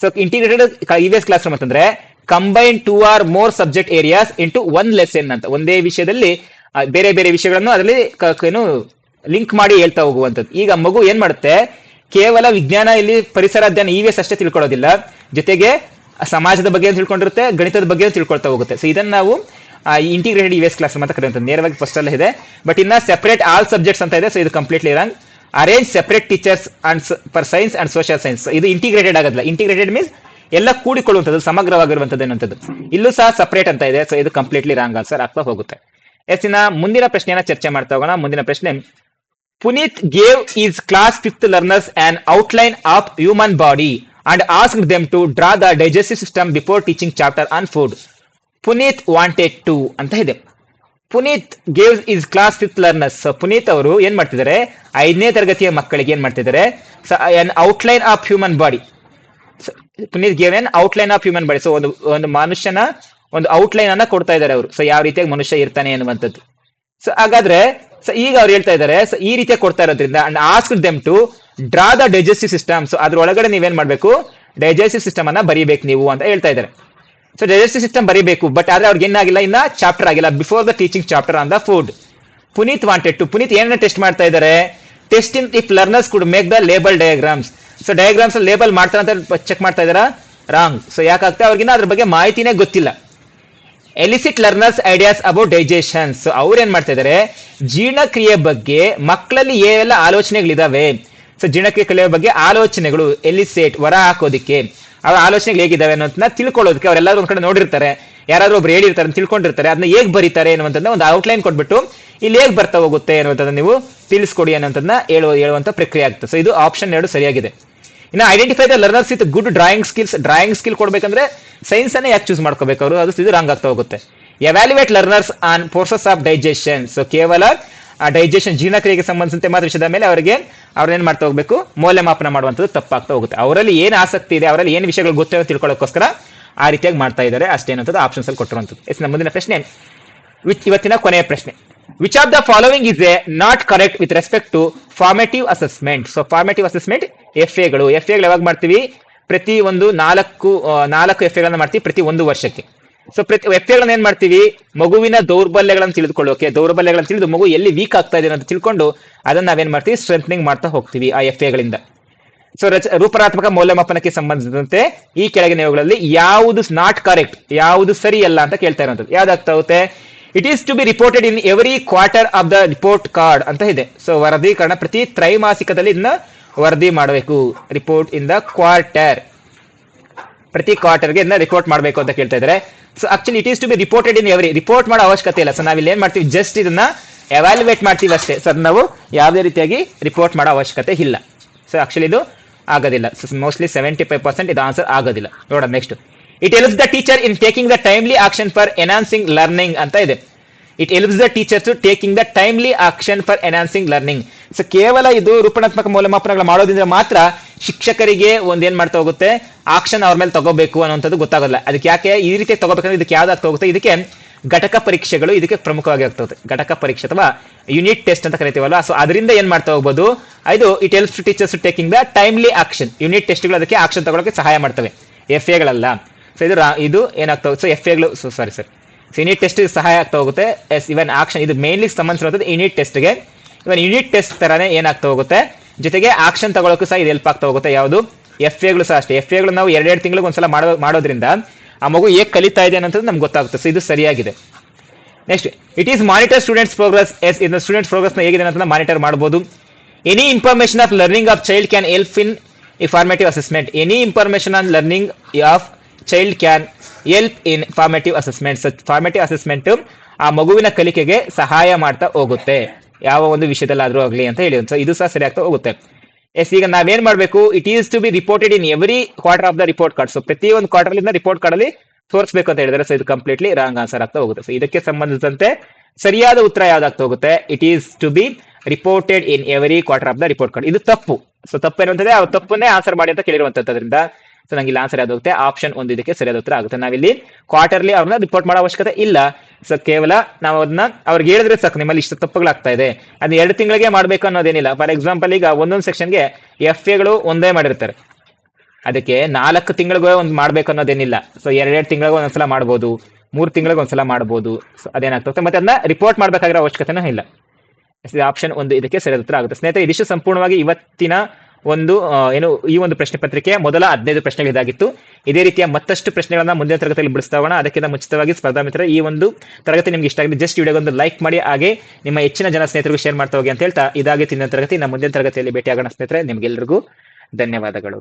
S1: So integrated EVS classroom ಅಂತಂದ್ರೆ combine two or more subject areas into one lesson ಅಂತ. ಒಂದೇ ವಿಷಯದಲ್ಲಿ ಬೇರೆ ಬೇರೆ ವಿಷಯಗಳನ್ನು ಅದರಲ್ಲಿ ಏನು ಲಿಂಕ್ ಮಾಡಿ ಹೇಳ್ತಾ ಹೋಗುವಂಥದ್ದು. ಈಗ ಮಗು ಏನ್ ಮಾಡುತ್ತೆ? ಕೇವಲ ವಿಜ್ಞಾನ ಇಲ್ಲಿ ಪರಿಸರ ಅಧ್ಯಯನ ಇವಿಎಸ್ ಅಷ್ಟೇ ತಿಳ್ಕೊಳ್ಳೋದಿಲ್ಲ. ಜೊತೆಗೆ, ಸಮಾಜದ ಬಗ್ಗೆ ತಿಳ್ಕೊಂಡಿರುತ್ತೆ, ಗಣಿತದ ಬಗ್ಗೆ ತಿಳ್ಕೊಳ್ತಾ ಹೋಗುತ್ತೆ. ಸೊ ಇದನ್ನ ನಾವು ಇಂಟಿಗ್ರೇಟೆಡ್ ಇವಿಎಸ್ ಕ್ಲಾಸ್ ಅಂತ ಕರೆಯುವಂಥದ್ದು. ನೇರವಾಗಿ ಫಸ್ಟ್ ಅಲ್ಲೇ ಇದೆ. ಬಟ್ ಇನ್ನ ಸೆಪರೇಟ್ ಆಲ್ ಸಬ್ಜೆಕ್ಟ್ಸ್ ಅಂತ ಇದೆ. ಸೊ ಇದು completely wrong arrange separate teachers and for science and social science ಇದು ಇಂಟಿಗ್ರೇಟೆಡ್ ಆಗೋದಿಲ್ಲ. ಇಂಟಿಗ್ರೇಟೆಡ್ ಮೀನ್ಸ್ ಎಲ್ಲ ಕೂಡಿಕೊಳ್ಳುವಂಥದ್ದು ಸಮಗ್ರವಾಗಿರುವಂಥದ್ದು ಅಂತದ್ದು ಇಲ್ಲೂ ಸಹ ಸಪರೇಟ್ ಅಂತ ಇದೆ. ಸೊ ಇದು ಕಂಪ್ಲೀಟ್ಲಿ ರಾಂಗ್ ಆನ್ಸರ್ ಆಗ್ತಾ ಹೋಗುತ್ತೆ. ಎಸ್, ಇನ್ನ ಮುಂದಿನ ಪ್ರಶ್ನೆಯನ್ನ ಚರ್ಚೆ ಮಾಡ್ತಾ ಹೋಗೋಣ. ಮುಂದಿನ ಪ್ರಶ್ನೆ, Puneet gave his class fifth learners an outline of human body and ask them to draw the digestive system before teaching chapter on food Puneet wanted to ಅಂತ ಇದೆ. Puneet gaves his class fifth learners Puneet ಅವರು ಏನ್ ಮಾಡ್ತಿದ್ದಾರೆ? ಐದನೇ ತರಗತಿಯ ಮಕ್ಕಳಿಗೆ ಏನ್ ಮಾಡ್ತಿದ್ದಾರೆ? Outline of human body Puneet gave ಏನ್ outline of human body so ಒಂದು ಒಂದು ಮನುಷ್ಯನ, ಒಂದು ಔಟ್ಲೈನ್ ಅನ್ನ ಕೊಡ್ತಾ ಇದ್ದಾರೆ ಅವರು. ಸೊ ಯಾವ ರೀತಿಯಾಗಿ ಮನುಷ್ಯ ಇರ್ತಾನೆ ಎನ್ನುವಂಥದ್ದು. ಸೊ ಹಾಗಾದ್ರೆ ಸೊ ಈಗ ಅವ್ರು ಹೇಳ್ತಾ ಇದ್ದಾರೆ ಸೊ ಈ ರೀತಿಯ ಕೊಡ್ತಾ ಇರೋದ್ರಿಂದ and ask them to draw the digestive system so ಅದ್ರ ಒಳಗಡೆ ನೀವೇನ್ ಮಾಡ್ಬೇಕು? ಡೈಜೆಸ್ಟಿವ್ ಸಿಸ್ಟಮ್ ಅನ್ನ ಬರೀಬೇಕು ನೀವು ಅಂತ ಹೇಳ್ತಾ ಇದ್ದಾರೆ. ಸೊ ಡೈಜೆಸ್ಟಿವ್ ಸಿಸ್ಟಮ್ ಬರೀಬೇಕು. ಬಟ್ ಆದ್ರೆ ಅವ್ರಿಗೆ ಏನಾಗಿಲ್ಲ, ಇನ್ನ ಚಾಪ್ಟರ್ ಆಗಿಲ್ಲ. Before the teaching chapter on the food Puneet wanted to Puneet ಏನನ್ನ ಟೆಸ್ಟ್ ಮಾಡ್ತಾ ಇದ್ದಾರೆ. Test in if learners could make the label diagrams so diagrams label ಮಾಡ್ತಾರೆ ಅಂತ ಚೆಕ್ ಮಾಡ್ತಾ ಇದಾರ ರಾಂಗ್ ಸೊ ಯಾಕಾಗ್ತಾ ಅವ್ರಿಗಿನ್ನ ಅದ್ರ ಬಗ್ಗೆ ಮಾಹಿತಿನೇ ಗೊತ್ತಿಲ್ಲ. Elicit learners ideas about digestion so ಅವ್ರು ಏನ್ ಮಾಡ್ತಾ ಇದಾರೆ ಜೀರ್ಣಕ್ರಿಯೆ ಬಗ್ಗೆ ಮಕ್ಕಳಲ್ಲಿ ಏನೆಲ್ಲ ಆಲೋಚನೆಗಳಿದಾವೆ? ಸೊ ಜೀರ್ಣಕ್ರಿಯೆ ಕಲಿಯೋ ಬಗ್ಗೆ ಆಲೋಚನೆಗಳು ಎಲಿಸೇಟ್ ಹೊರ ಹಾಕೋದಿಕ್ಕೆ. ಅವ್ರ ಆಲೋಚನೆಗಳು ಹೇಗಿದ್ದಾವೆ ಅನ್ನೋದನ್ನ ತಿಳ್ಕೊಳ್ಳೋದಕ್ಕೆ ಅವರೆಲ್ಲರೂ ಒಂದ್ ಕಡೆ ನೋಡಿರ್ತಾರೆ. ಯಾರಾದ್ರೂ ಒಬ್ರು ಹೇಳಿರ್ತಾರೆ ಅಂತ ತಿಳ್ಕೊಂಡಿರ್ತಾರೆ. ಅದನ್ನ ಹೇಗ್ ಬರೀತಾರೆ ಅನ್ನುವಂಥದ್ದು ಒಂದು ಔಟ್ಲೈನ್ ಕೊಟ್ಬಿಟ್ಟು ಇಲ್ಲಿ ಹೇಗ್ ಬರ್ತಾ ಹೋಗುತ್ತೆ ಅನ್ನೋದನ್ನ ನೀವು ತಿಳಿಸ್ಕೊಡಿ ಅನ್ನೋದನ್ನ ಹೇಳುವ ಹೇಳುವಂತ ಪ್ರಕ್ರಿಯೆ ಆಗ್ತದೆ. ಸೊ ಇದು ಆಪ್ಷನ್ ಎರಡು ಸರಿಯಾಗಿದೆ. ಇನ್ನು identify the learners with good drawing skills drawing skill ಕೊಡ್ಬೇಕಂದ್ರೆ ಸೈನ್ಸ್ ಅನ್ನೇ ಯಾಕೆ ಚೂಸ್ ಮಾಡ್ಕೋಬೇಕು ಅವರು? ಅದು ಇದು ರಾಂಗ್ ಆಗ್ತಾ ಹೋಗುತ್ತೆ. Evaluate learners on forces of digestion so ಕೇವಲ ಆ ಡೈಜೆಷನ್ ಜೀರ್ಣಕ್ರಿಯೆಗೆ ಸಂಬಂಧಿಸಿದಂತೆ ಮಾತ್ರ ವಿಷಯದ ಮೇಲೆ ಅವರಿಗೆ ಅವ್ರನ್ನೇನ್ ಮಾಡ್ತಾ ಹೋಗ್ಬೇಕು? ಮೌಲ್ಯಮಾಪನ ಮಾಡುವಂಥದ್ದು ತಪ್ಪಾಗ್ತಾ ಹೋಗುತ್ತೆ. ಅವರಲ್ಲಿ ಏನು ಆಸಕ್ತಿ ಇದೆ, ಅವರಲ್ಲಿ ಏನು ವಿಷಯಗಳು ಗೊತ್ತಿರೋ ತಿಳ್ಕೊಳ್ಳೋಕ್ಕೋಸ್ಕರ ಆ ರೀತಿಯಾಗಿ ಮಾಡ್ತಾ ಇದ್ದಾರೆ. ಅಷ್ಟೇನಂತದ್ದು ಆಪ್ಷನ್ಸ್ ಅಲ್ಲಿ ಕೊಟ್ಟಿರುವಂಥದ್ದು. ಎಸ್ ನಮ್ಮ ಮುಂದಿನ ಪ್ರಶ್ನೆ. ಇವತ್ತಿನ ಕೊನೆಯ ಪ್ರಶ್ನೆ. Which of the following is a not correct with respect to formative assessment so formative assessment F ಎಗಳು ಎಫ್ ಎಗಳು ಯಾವಾಗ ಮಾಡ್ತೀವಿ? ಪ್ರತಿ ಒಂದು ನಾಲ್ಕು ನಾಲ್ಕು ಎಫ್ ಎಗಳನ್ನ ಮಾಡ್ತೀವಿ ಪ್ರತಿ ಒಂದು ವರ್ಷಕ್ಕೆ. ಸೊ ಪ್ರತಿ ವ್ಯಕ್ತಿಗಳನ್ನ ಏನ್ ಮಾಡ್ತೀವಿ? ಮಗುವಿನ ದೌರ್ಬಲ್ಯಗಳನ್ನು ತಿಳಿದುಕೊಳ್ಳೋಕೆ ದೌರ್ಬಲ್ಯಗಳನ್ನು ತಿಳಿದು ಮಗು ಎಲ್ಲಿ ವೀಕ್ ಆಗ್ತಾ ಇದೆ ಅಂತ ತಿಳ್ಕೊಂಡು ಅದನ್ನ ನಾವೇನ್ ಮಾಡ್ತೀವಿ? ಸ್ಟ್ರೆಂಥನಿಂಗ್ ಮಾಡ್ತಾ ಹೋಗ್ತೀವಿ ಆ ಎಫ್ ಎಗಳಿಂದ ಸೊ ರಚ ರೂಪರಾತ್ಮಕ ಮೌಲ್ಯಮಾಪನಕ್ಕೆ ಸಂಬಂಧಿಸಿದಂತೆ ಈ ಕೆಳಗಿನವುಗಳಲ್ಲಿ ಯಾವುದು ನಾಟ್ ಕರೆಕ್ಟ್ ಯಾವುದು ಸರಿ ಅಲ್ಲ ಅಂತ ಕೇಳ್ತಾ ಇರೋದು. ಯಾವ್ದಾಗ್ತಾ ಹೋಗುತ್ತೆ it is to be reported in every quarter of the report card ಅಂತ ಇದೆ. ಸೊ ವರದಿಕರಣ ಪ್ರತಿ ತ್ರೈಮಾಸಿಕದಲ್ಲಿ ಇದನ್ನ ವರದಿ ಮಾಡಬೇಕು. ರಿಪೋರ್ಟ್ ಇನ್ ದ ಕ್ವಾರ್ಟರ್ ಪ್ರತಿ ಕ್ವಾರ್ಟರ್ಗೆ ಇದನ್ನ ರಿಪೋರ್ಟ್ ಮಾಡಬೇಕು ಅಂತ ಕೇಳ್ತಾ ಇದ್ದಾರೆ. So actually it is to be reported in every report ಮಾಡೋ ಅವಶ್ಯಕತೆ ಇಲ್ಲ. ಸೊ ನಾವಿಲ್ಲಿ ಏನ್ ಮಾಡ್ತೀವಿ? ಜಸ್ಟ್ ಇದನ್ನ ಎವ್ಯಾಲ್ಯುವೇಟ್ ಮಾಡ್ತೀವಿ ಅಷ್ಟೇ. ಸರ್ ನಾವು ಯಾವುದೇ ರೀತಿಯಾಗಿ ರಿಪೋರ್ಟ್ ಮಾಡೋ ಅವಶ್ಯಕತೆ ಇಲ್ಲ. ಸೊ ಆಕ್ಚುಲಿ ಇದು ಆಗೋದಿಲ್ಲ. ಮೋಸ್ಟ್ಲಿ ಸೆವೆಂಟಿ ಫೈವ್ ಪರ್ಸೆಂಟ್ ಇದು ಆನ್ಸರ್ ಆಗೋದಿಲ್ಲ. ನೋಡೋಣ next it helps the teacher in taking the timely action for enhancing learning ಅಂತ ಇದೆ. It helps the teacher to taking the timely action for enhancing learning so ಕೇವಲ ಇದು ರೂಪಣಾತ್ಮಕ ಮೌಲ್ಯಮಾಪನಗಳು ಮಾಡೋದ್ರಿಂದ ಮಾತ್ರ ಶಿಕ್ಷಕರಿಗೆ ಒಂದೇನ್ ಮಾಡ್ತಾ ಹೋಗುತ್ತೆ? ಆಕ್ಷನ್ ಅವ್ರ ಮೇಲೆ ತಗೋಬೇಕು ಅನ್ನೋಂಥದ್ದು ಗೊತ್ತಾಗೋಲ್ಲ ಅದಕ್ಕೆ ಯಾಕೆ? ಈ ರೀತಿ ತಗೋಬೇಕಂದ್ರೆ ಇದಕ್ಕೆ ಯಾವ್ದಾಗ್ತಾ ಹೋಗುತ್ತೆ? ಇದಕ್ಕೆ ಘಟಕ ಪರೀಕ್ಷೆಗಳು ಇದಕ್ಕೆ ಪ್ರಮುಖವಾಗಿ ಆಗ್ತದೆ ಘಟಕ ಪರೀಕ್ಷೆ ಅಥವಾ ಯೂನಿಟ್ ಟೆಸ್ಟ್ ಅಂತ ಕರಿತೀವಲ್ಲ ಸೊ ಅದರಿಂದ ಏನ್ ಮಾಡ್ತಾ ಹೋಗ್ಬೋದು? ಇದು it helps to teachers taking the timely action unit ಟೆಸ್ಟ್ಗಳು ಅದಕ್ಕೆ ಆಕ್ಷನ್ ತಗೊಳ್ಳೋಕೆ ಸಹಾಯ ಮಾಡ್ತವೆ. ಎಫ್ ಎಗಳಲ್ಲ ಸೊ ಇದು ಇದು ಏನಾಗ್ತಾ ಹೋಗುತ್ತೆ? ಸೊ ಎಫ್ ಎಗಳು ಸಾರಿ ಸರ್ ಯೂನಿಟ್ ಟೆಸ್ಟ್ ಸಹಾಯ ಆಗ್ತಾ ಹೋಗುತ್ತೆ. ಎಸ್ ಇವನ್ ಆಕ್ಷನ್ ಇದು ಮೇನ್ಲಿ ಸಂಬಂಧಿಸಿರೋದು ಯೂನಿಟ್ ಟೆಸ್ಟ್ಗೆ ಇವನ್ ಯೂನಿಟ್ ಟೆಸ್ಟ್ ತರಾನೇ ಏನಾಗ್ತಾ ಹೋಗುತ್ತೆ? ಜೊತೆಗೆ ಆಕ್ಷನ್ ತಗೊಳಕ್ಕೂ ಸಹ ಇದು ಹೆಲ್ಪ್ ಆಗ್ತಾ ಹೋಗುತ್ತೆ. ಯಾವುದು? ಎಫ್ ಎಗಳು ಸಹ ಅಷ್ಟೇ. ಎಫ್ ಎಗಳು ನಾವು ಎರಡೆರಡು ತಿಂಗಳಿಗೆ ಒಂದ್ಸಲ ಮಾಡೋ, ಮಾಡೋದ್ರಿಂದ ಆ ಮಗು ಹೇಗೆ ಕಲಿತಾ ಇದೆ ಅನ್ನೋದು ನಮ್ಗೆ ಗೊತ್ತಾಗುತ್ತೆ. ಸೊ ಇದು ಸರಿಯಾಗಿದೆ. Next it is monitor students progress yes in students progress ಹೇಗಿದೆ ಅಂತ ಮಾನಿಟರ್ ಮಾಡಬಹುದು any information of learning of child can help in formative assessment any information on learning of child can help in formative assessment formative assessment ಆ ಮಗುವಿನ ಕಲಿಕೆಗೆ ಸಹಾಯ ಮಾಡ್ತಾ ಹೋಗುತ್ತೆ. ಯಾವ ಒಂದು ವಿಷಯದಲ್ಲಾದ್ರೂ ಆಗಲಿ ಅಂತ ಹೇಳಿ ಸೊ ಇದು ಸಹ ಸರಿ ಆಗ್ತಾ ಹೋಗುತ್ತೆ. ಎಸ್ ಈಗ ನಾವೇನ್ ಮಾಡಬೇಕು? It is to be reported in every quarter of the report card so ಪ್ರತಿ ಒಂದು ಕ್ವಾರ್ಟರ್ ಇಂದ ರಿಪೋರ್ಟ್ ಕಾರ್ಡ್ ಅಲ್ಲಿ ತೋರಿಸಬೇಕು ಅಂತ ಹೇಳಿದ್ರೆ ಸೊ ಇದು ಕಂಪ್ಲೀಟ್ಲಿ ರಾಂಗ್ ಆನ್ಸರ್ ಆಗ್ತಾ ಹೋಗುತ್ತೆ. ಸೊ ಇದಕ್ಕೆ ಸಂಬಂಧಿಸಿದಂತೆ ಸರಿಯಾದ ಉತ್ತರ ಯಾವ್ದಾಗ್ತಾ ಹೋಗುತ್ತೆ? It is to be reported in every quarter of the report card ಇದು ತಪ್ಪು. ಸೊ ತಪ್ಪು ಏನಂತಂದ್ರೆ ಆ ತಪ್ಪನ್ನೇ ಆನ್ಸರ್ ಮಾಡಿ ಅಂತ ಕೇಳಿರುವಂತದ್ರಿಂದ ಸೊ ನಂಗೆ ಇಲ್ಲಿ ಆನ್ಸರ್ ಯಾವ್ದಾಗುತ್ತೆ ಆಪ್ಷನ್ ಒಂದು ಇದಕ್ಕೆ ಸರಿಯಾದ ಉತ್ತರ ಆಗುತ್ತೆ. ನಾವಿಲ್ಲಿ ಕ್ವಾರ್ಟರ್ಲಿ ಅವ್ರನ್ನ ರಿಪೋರ್ಟ್ ಮಾಡೋ ಅವಶ್ಯಕತೆ ಇಲ್ಲ. ಸೊ ಕೇವಲ ನಾವು ಅದನ್ನ ಅವ್ರಿಗೆ ಹೇಳಿದ್ರೆ ಸಾಕು. ನಿಮ್ಮಲ್ಲಿ ಇಷ್ಟು ತಪ್ಪುಗಳಾಗ್ತಾ ಇದೆ. ಅದು ಎರಡು ತಿಂಗಳಿಗೆ ಮಾಡ್ಬೇಕು ಅನ್ನೋದೇನಿಲ್ಲ. ಫಾರ್ ಎಕ್ಸಾಂಪಲ್ ಈಗ ಒಂದೊಂದು ಸೆಕ್ಷನ್ಗೆ ಎಫ್ ಎಗಳು ಒಂದೇ ಮಾಡಿರ್ತಾರೆ. ಅದಕ್ಕೆ ನಾಲ್ಕು ತಿಂಗಳಿಗೂ ಒಂದು ಮಾಡ್ಬೇಕು ಅನ್ನೋದೇನಿಲ್ಲ. ಸೊ ಎರಡೆರಡು ತಿಂಗಳಿಗೆ ಒಂದ್ಸಲ ಮಾಡ್ಬೋದು. ಮೂರು ತಿಂಗಳಿಗೆ ಒಂದ್ಸಲ ಮಾಡ್ಬೋದು. ಸೊ ಅದೇನಾಗ್ತದೆ? ಮತ್ತೆ ಅದನ್ನ ರಿಪೋರ್ಟ್ ಮಾಡ್ಬೇಕಾಗಿರೋ ಅವಶ್ಯಕತೆನೂ ಇಲ್ಲ. ಆಪ್ಷನ್ ಒಂದು ಇದಕ್ಕೆ ಸರಿಯಾದ ಉತ್ತರ ಆಗುತ್ತೆ. ಸ್ನೇಹಿತರೆ, ಇದಿಷ್ಟು ಸಂಪೂರ್ಣವಾಗಿ ಇವತ್ತಿನ ಒಂದು ಏನು, ಈ ಒಂದು ಪ್ರಶ್ನೆ ಪತ್ರಿಕೆಯ ಮೊದಲ ಹದಿನೈದು ಪ್ರಶ್ನೆಗಳು ಇದಾಗಿತ್ತು. ಇದೇ ರೀತಿಯ ಮತ್ತಷ್ಟು ಪ್ರಶ್ನೆಗಳನ್ನ ಮುಂದಿನ ತರಗತಿಯಲ್ಲಿ ಬಿಡಿಸ್ತಾ ಹೋಗೋಣ ಅದಕ್ಕಿಂತ ಮುಂಚಿತವಾಗಿ ಸ್ಪರ್ಧಾ ಮಿತ್ರ ಈ ಒಂದು ತರಗತಿ ನಿಮ್ಗೆ ಇಷ್ಟ ಆಗಿದೆ ಜಸ್ಟ್ ವಿಡಿಯೋಗೊಂದು ಲೈಕ್ ಮಾಡಿ, ಹಾಗೆ ನಿಮ್ಮ ಹೆಚ್ಚಿನ ಜನ ಸ್ನೇಹಿತರಿಗೂ ಶೇರ್ ಮಾಡ್ತಾ ಹೋಗಿ ಅಂತ ಹೇಳ್ತಾ ಇದಾಗಿ ತಿನ್ನ ತರಗತಿ. ನಮ್ಮ ಮುಂದಿನ ತರಗತಿಯಲ್ಲಿ ಭೇಟಿಯಾಗೋಣ ಸ್ನೇಹಿತರೆ, ನಿಮ್ಗೆಲ್ರಿಗೂ ಧನ್ಯವಾದಗಳು.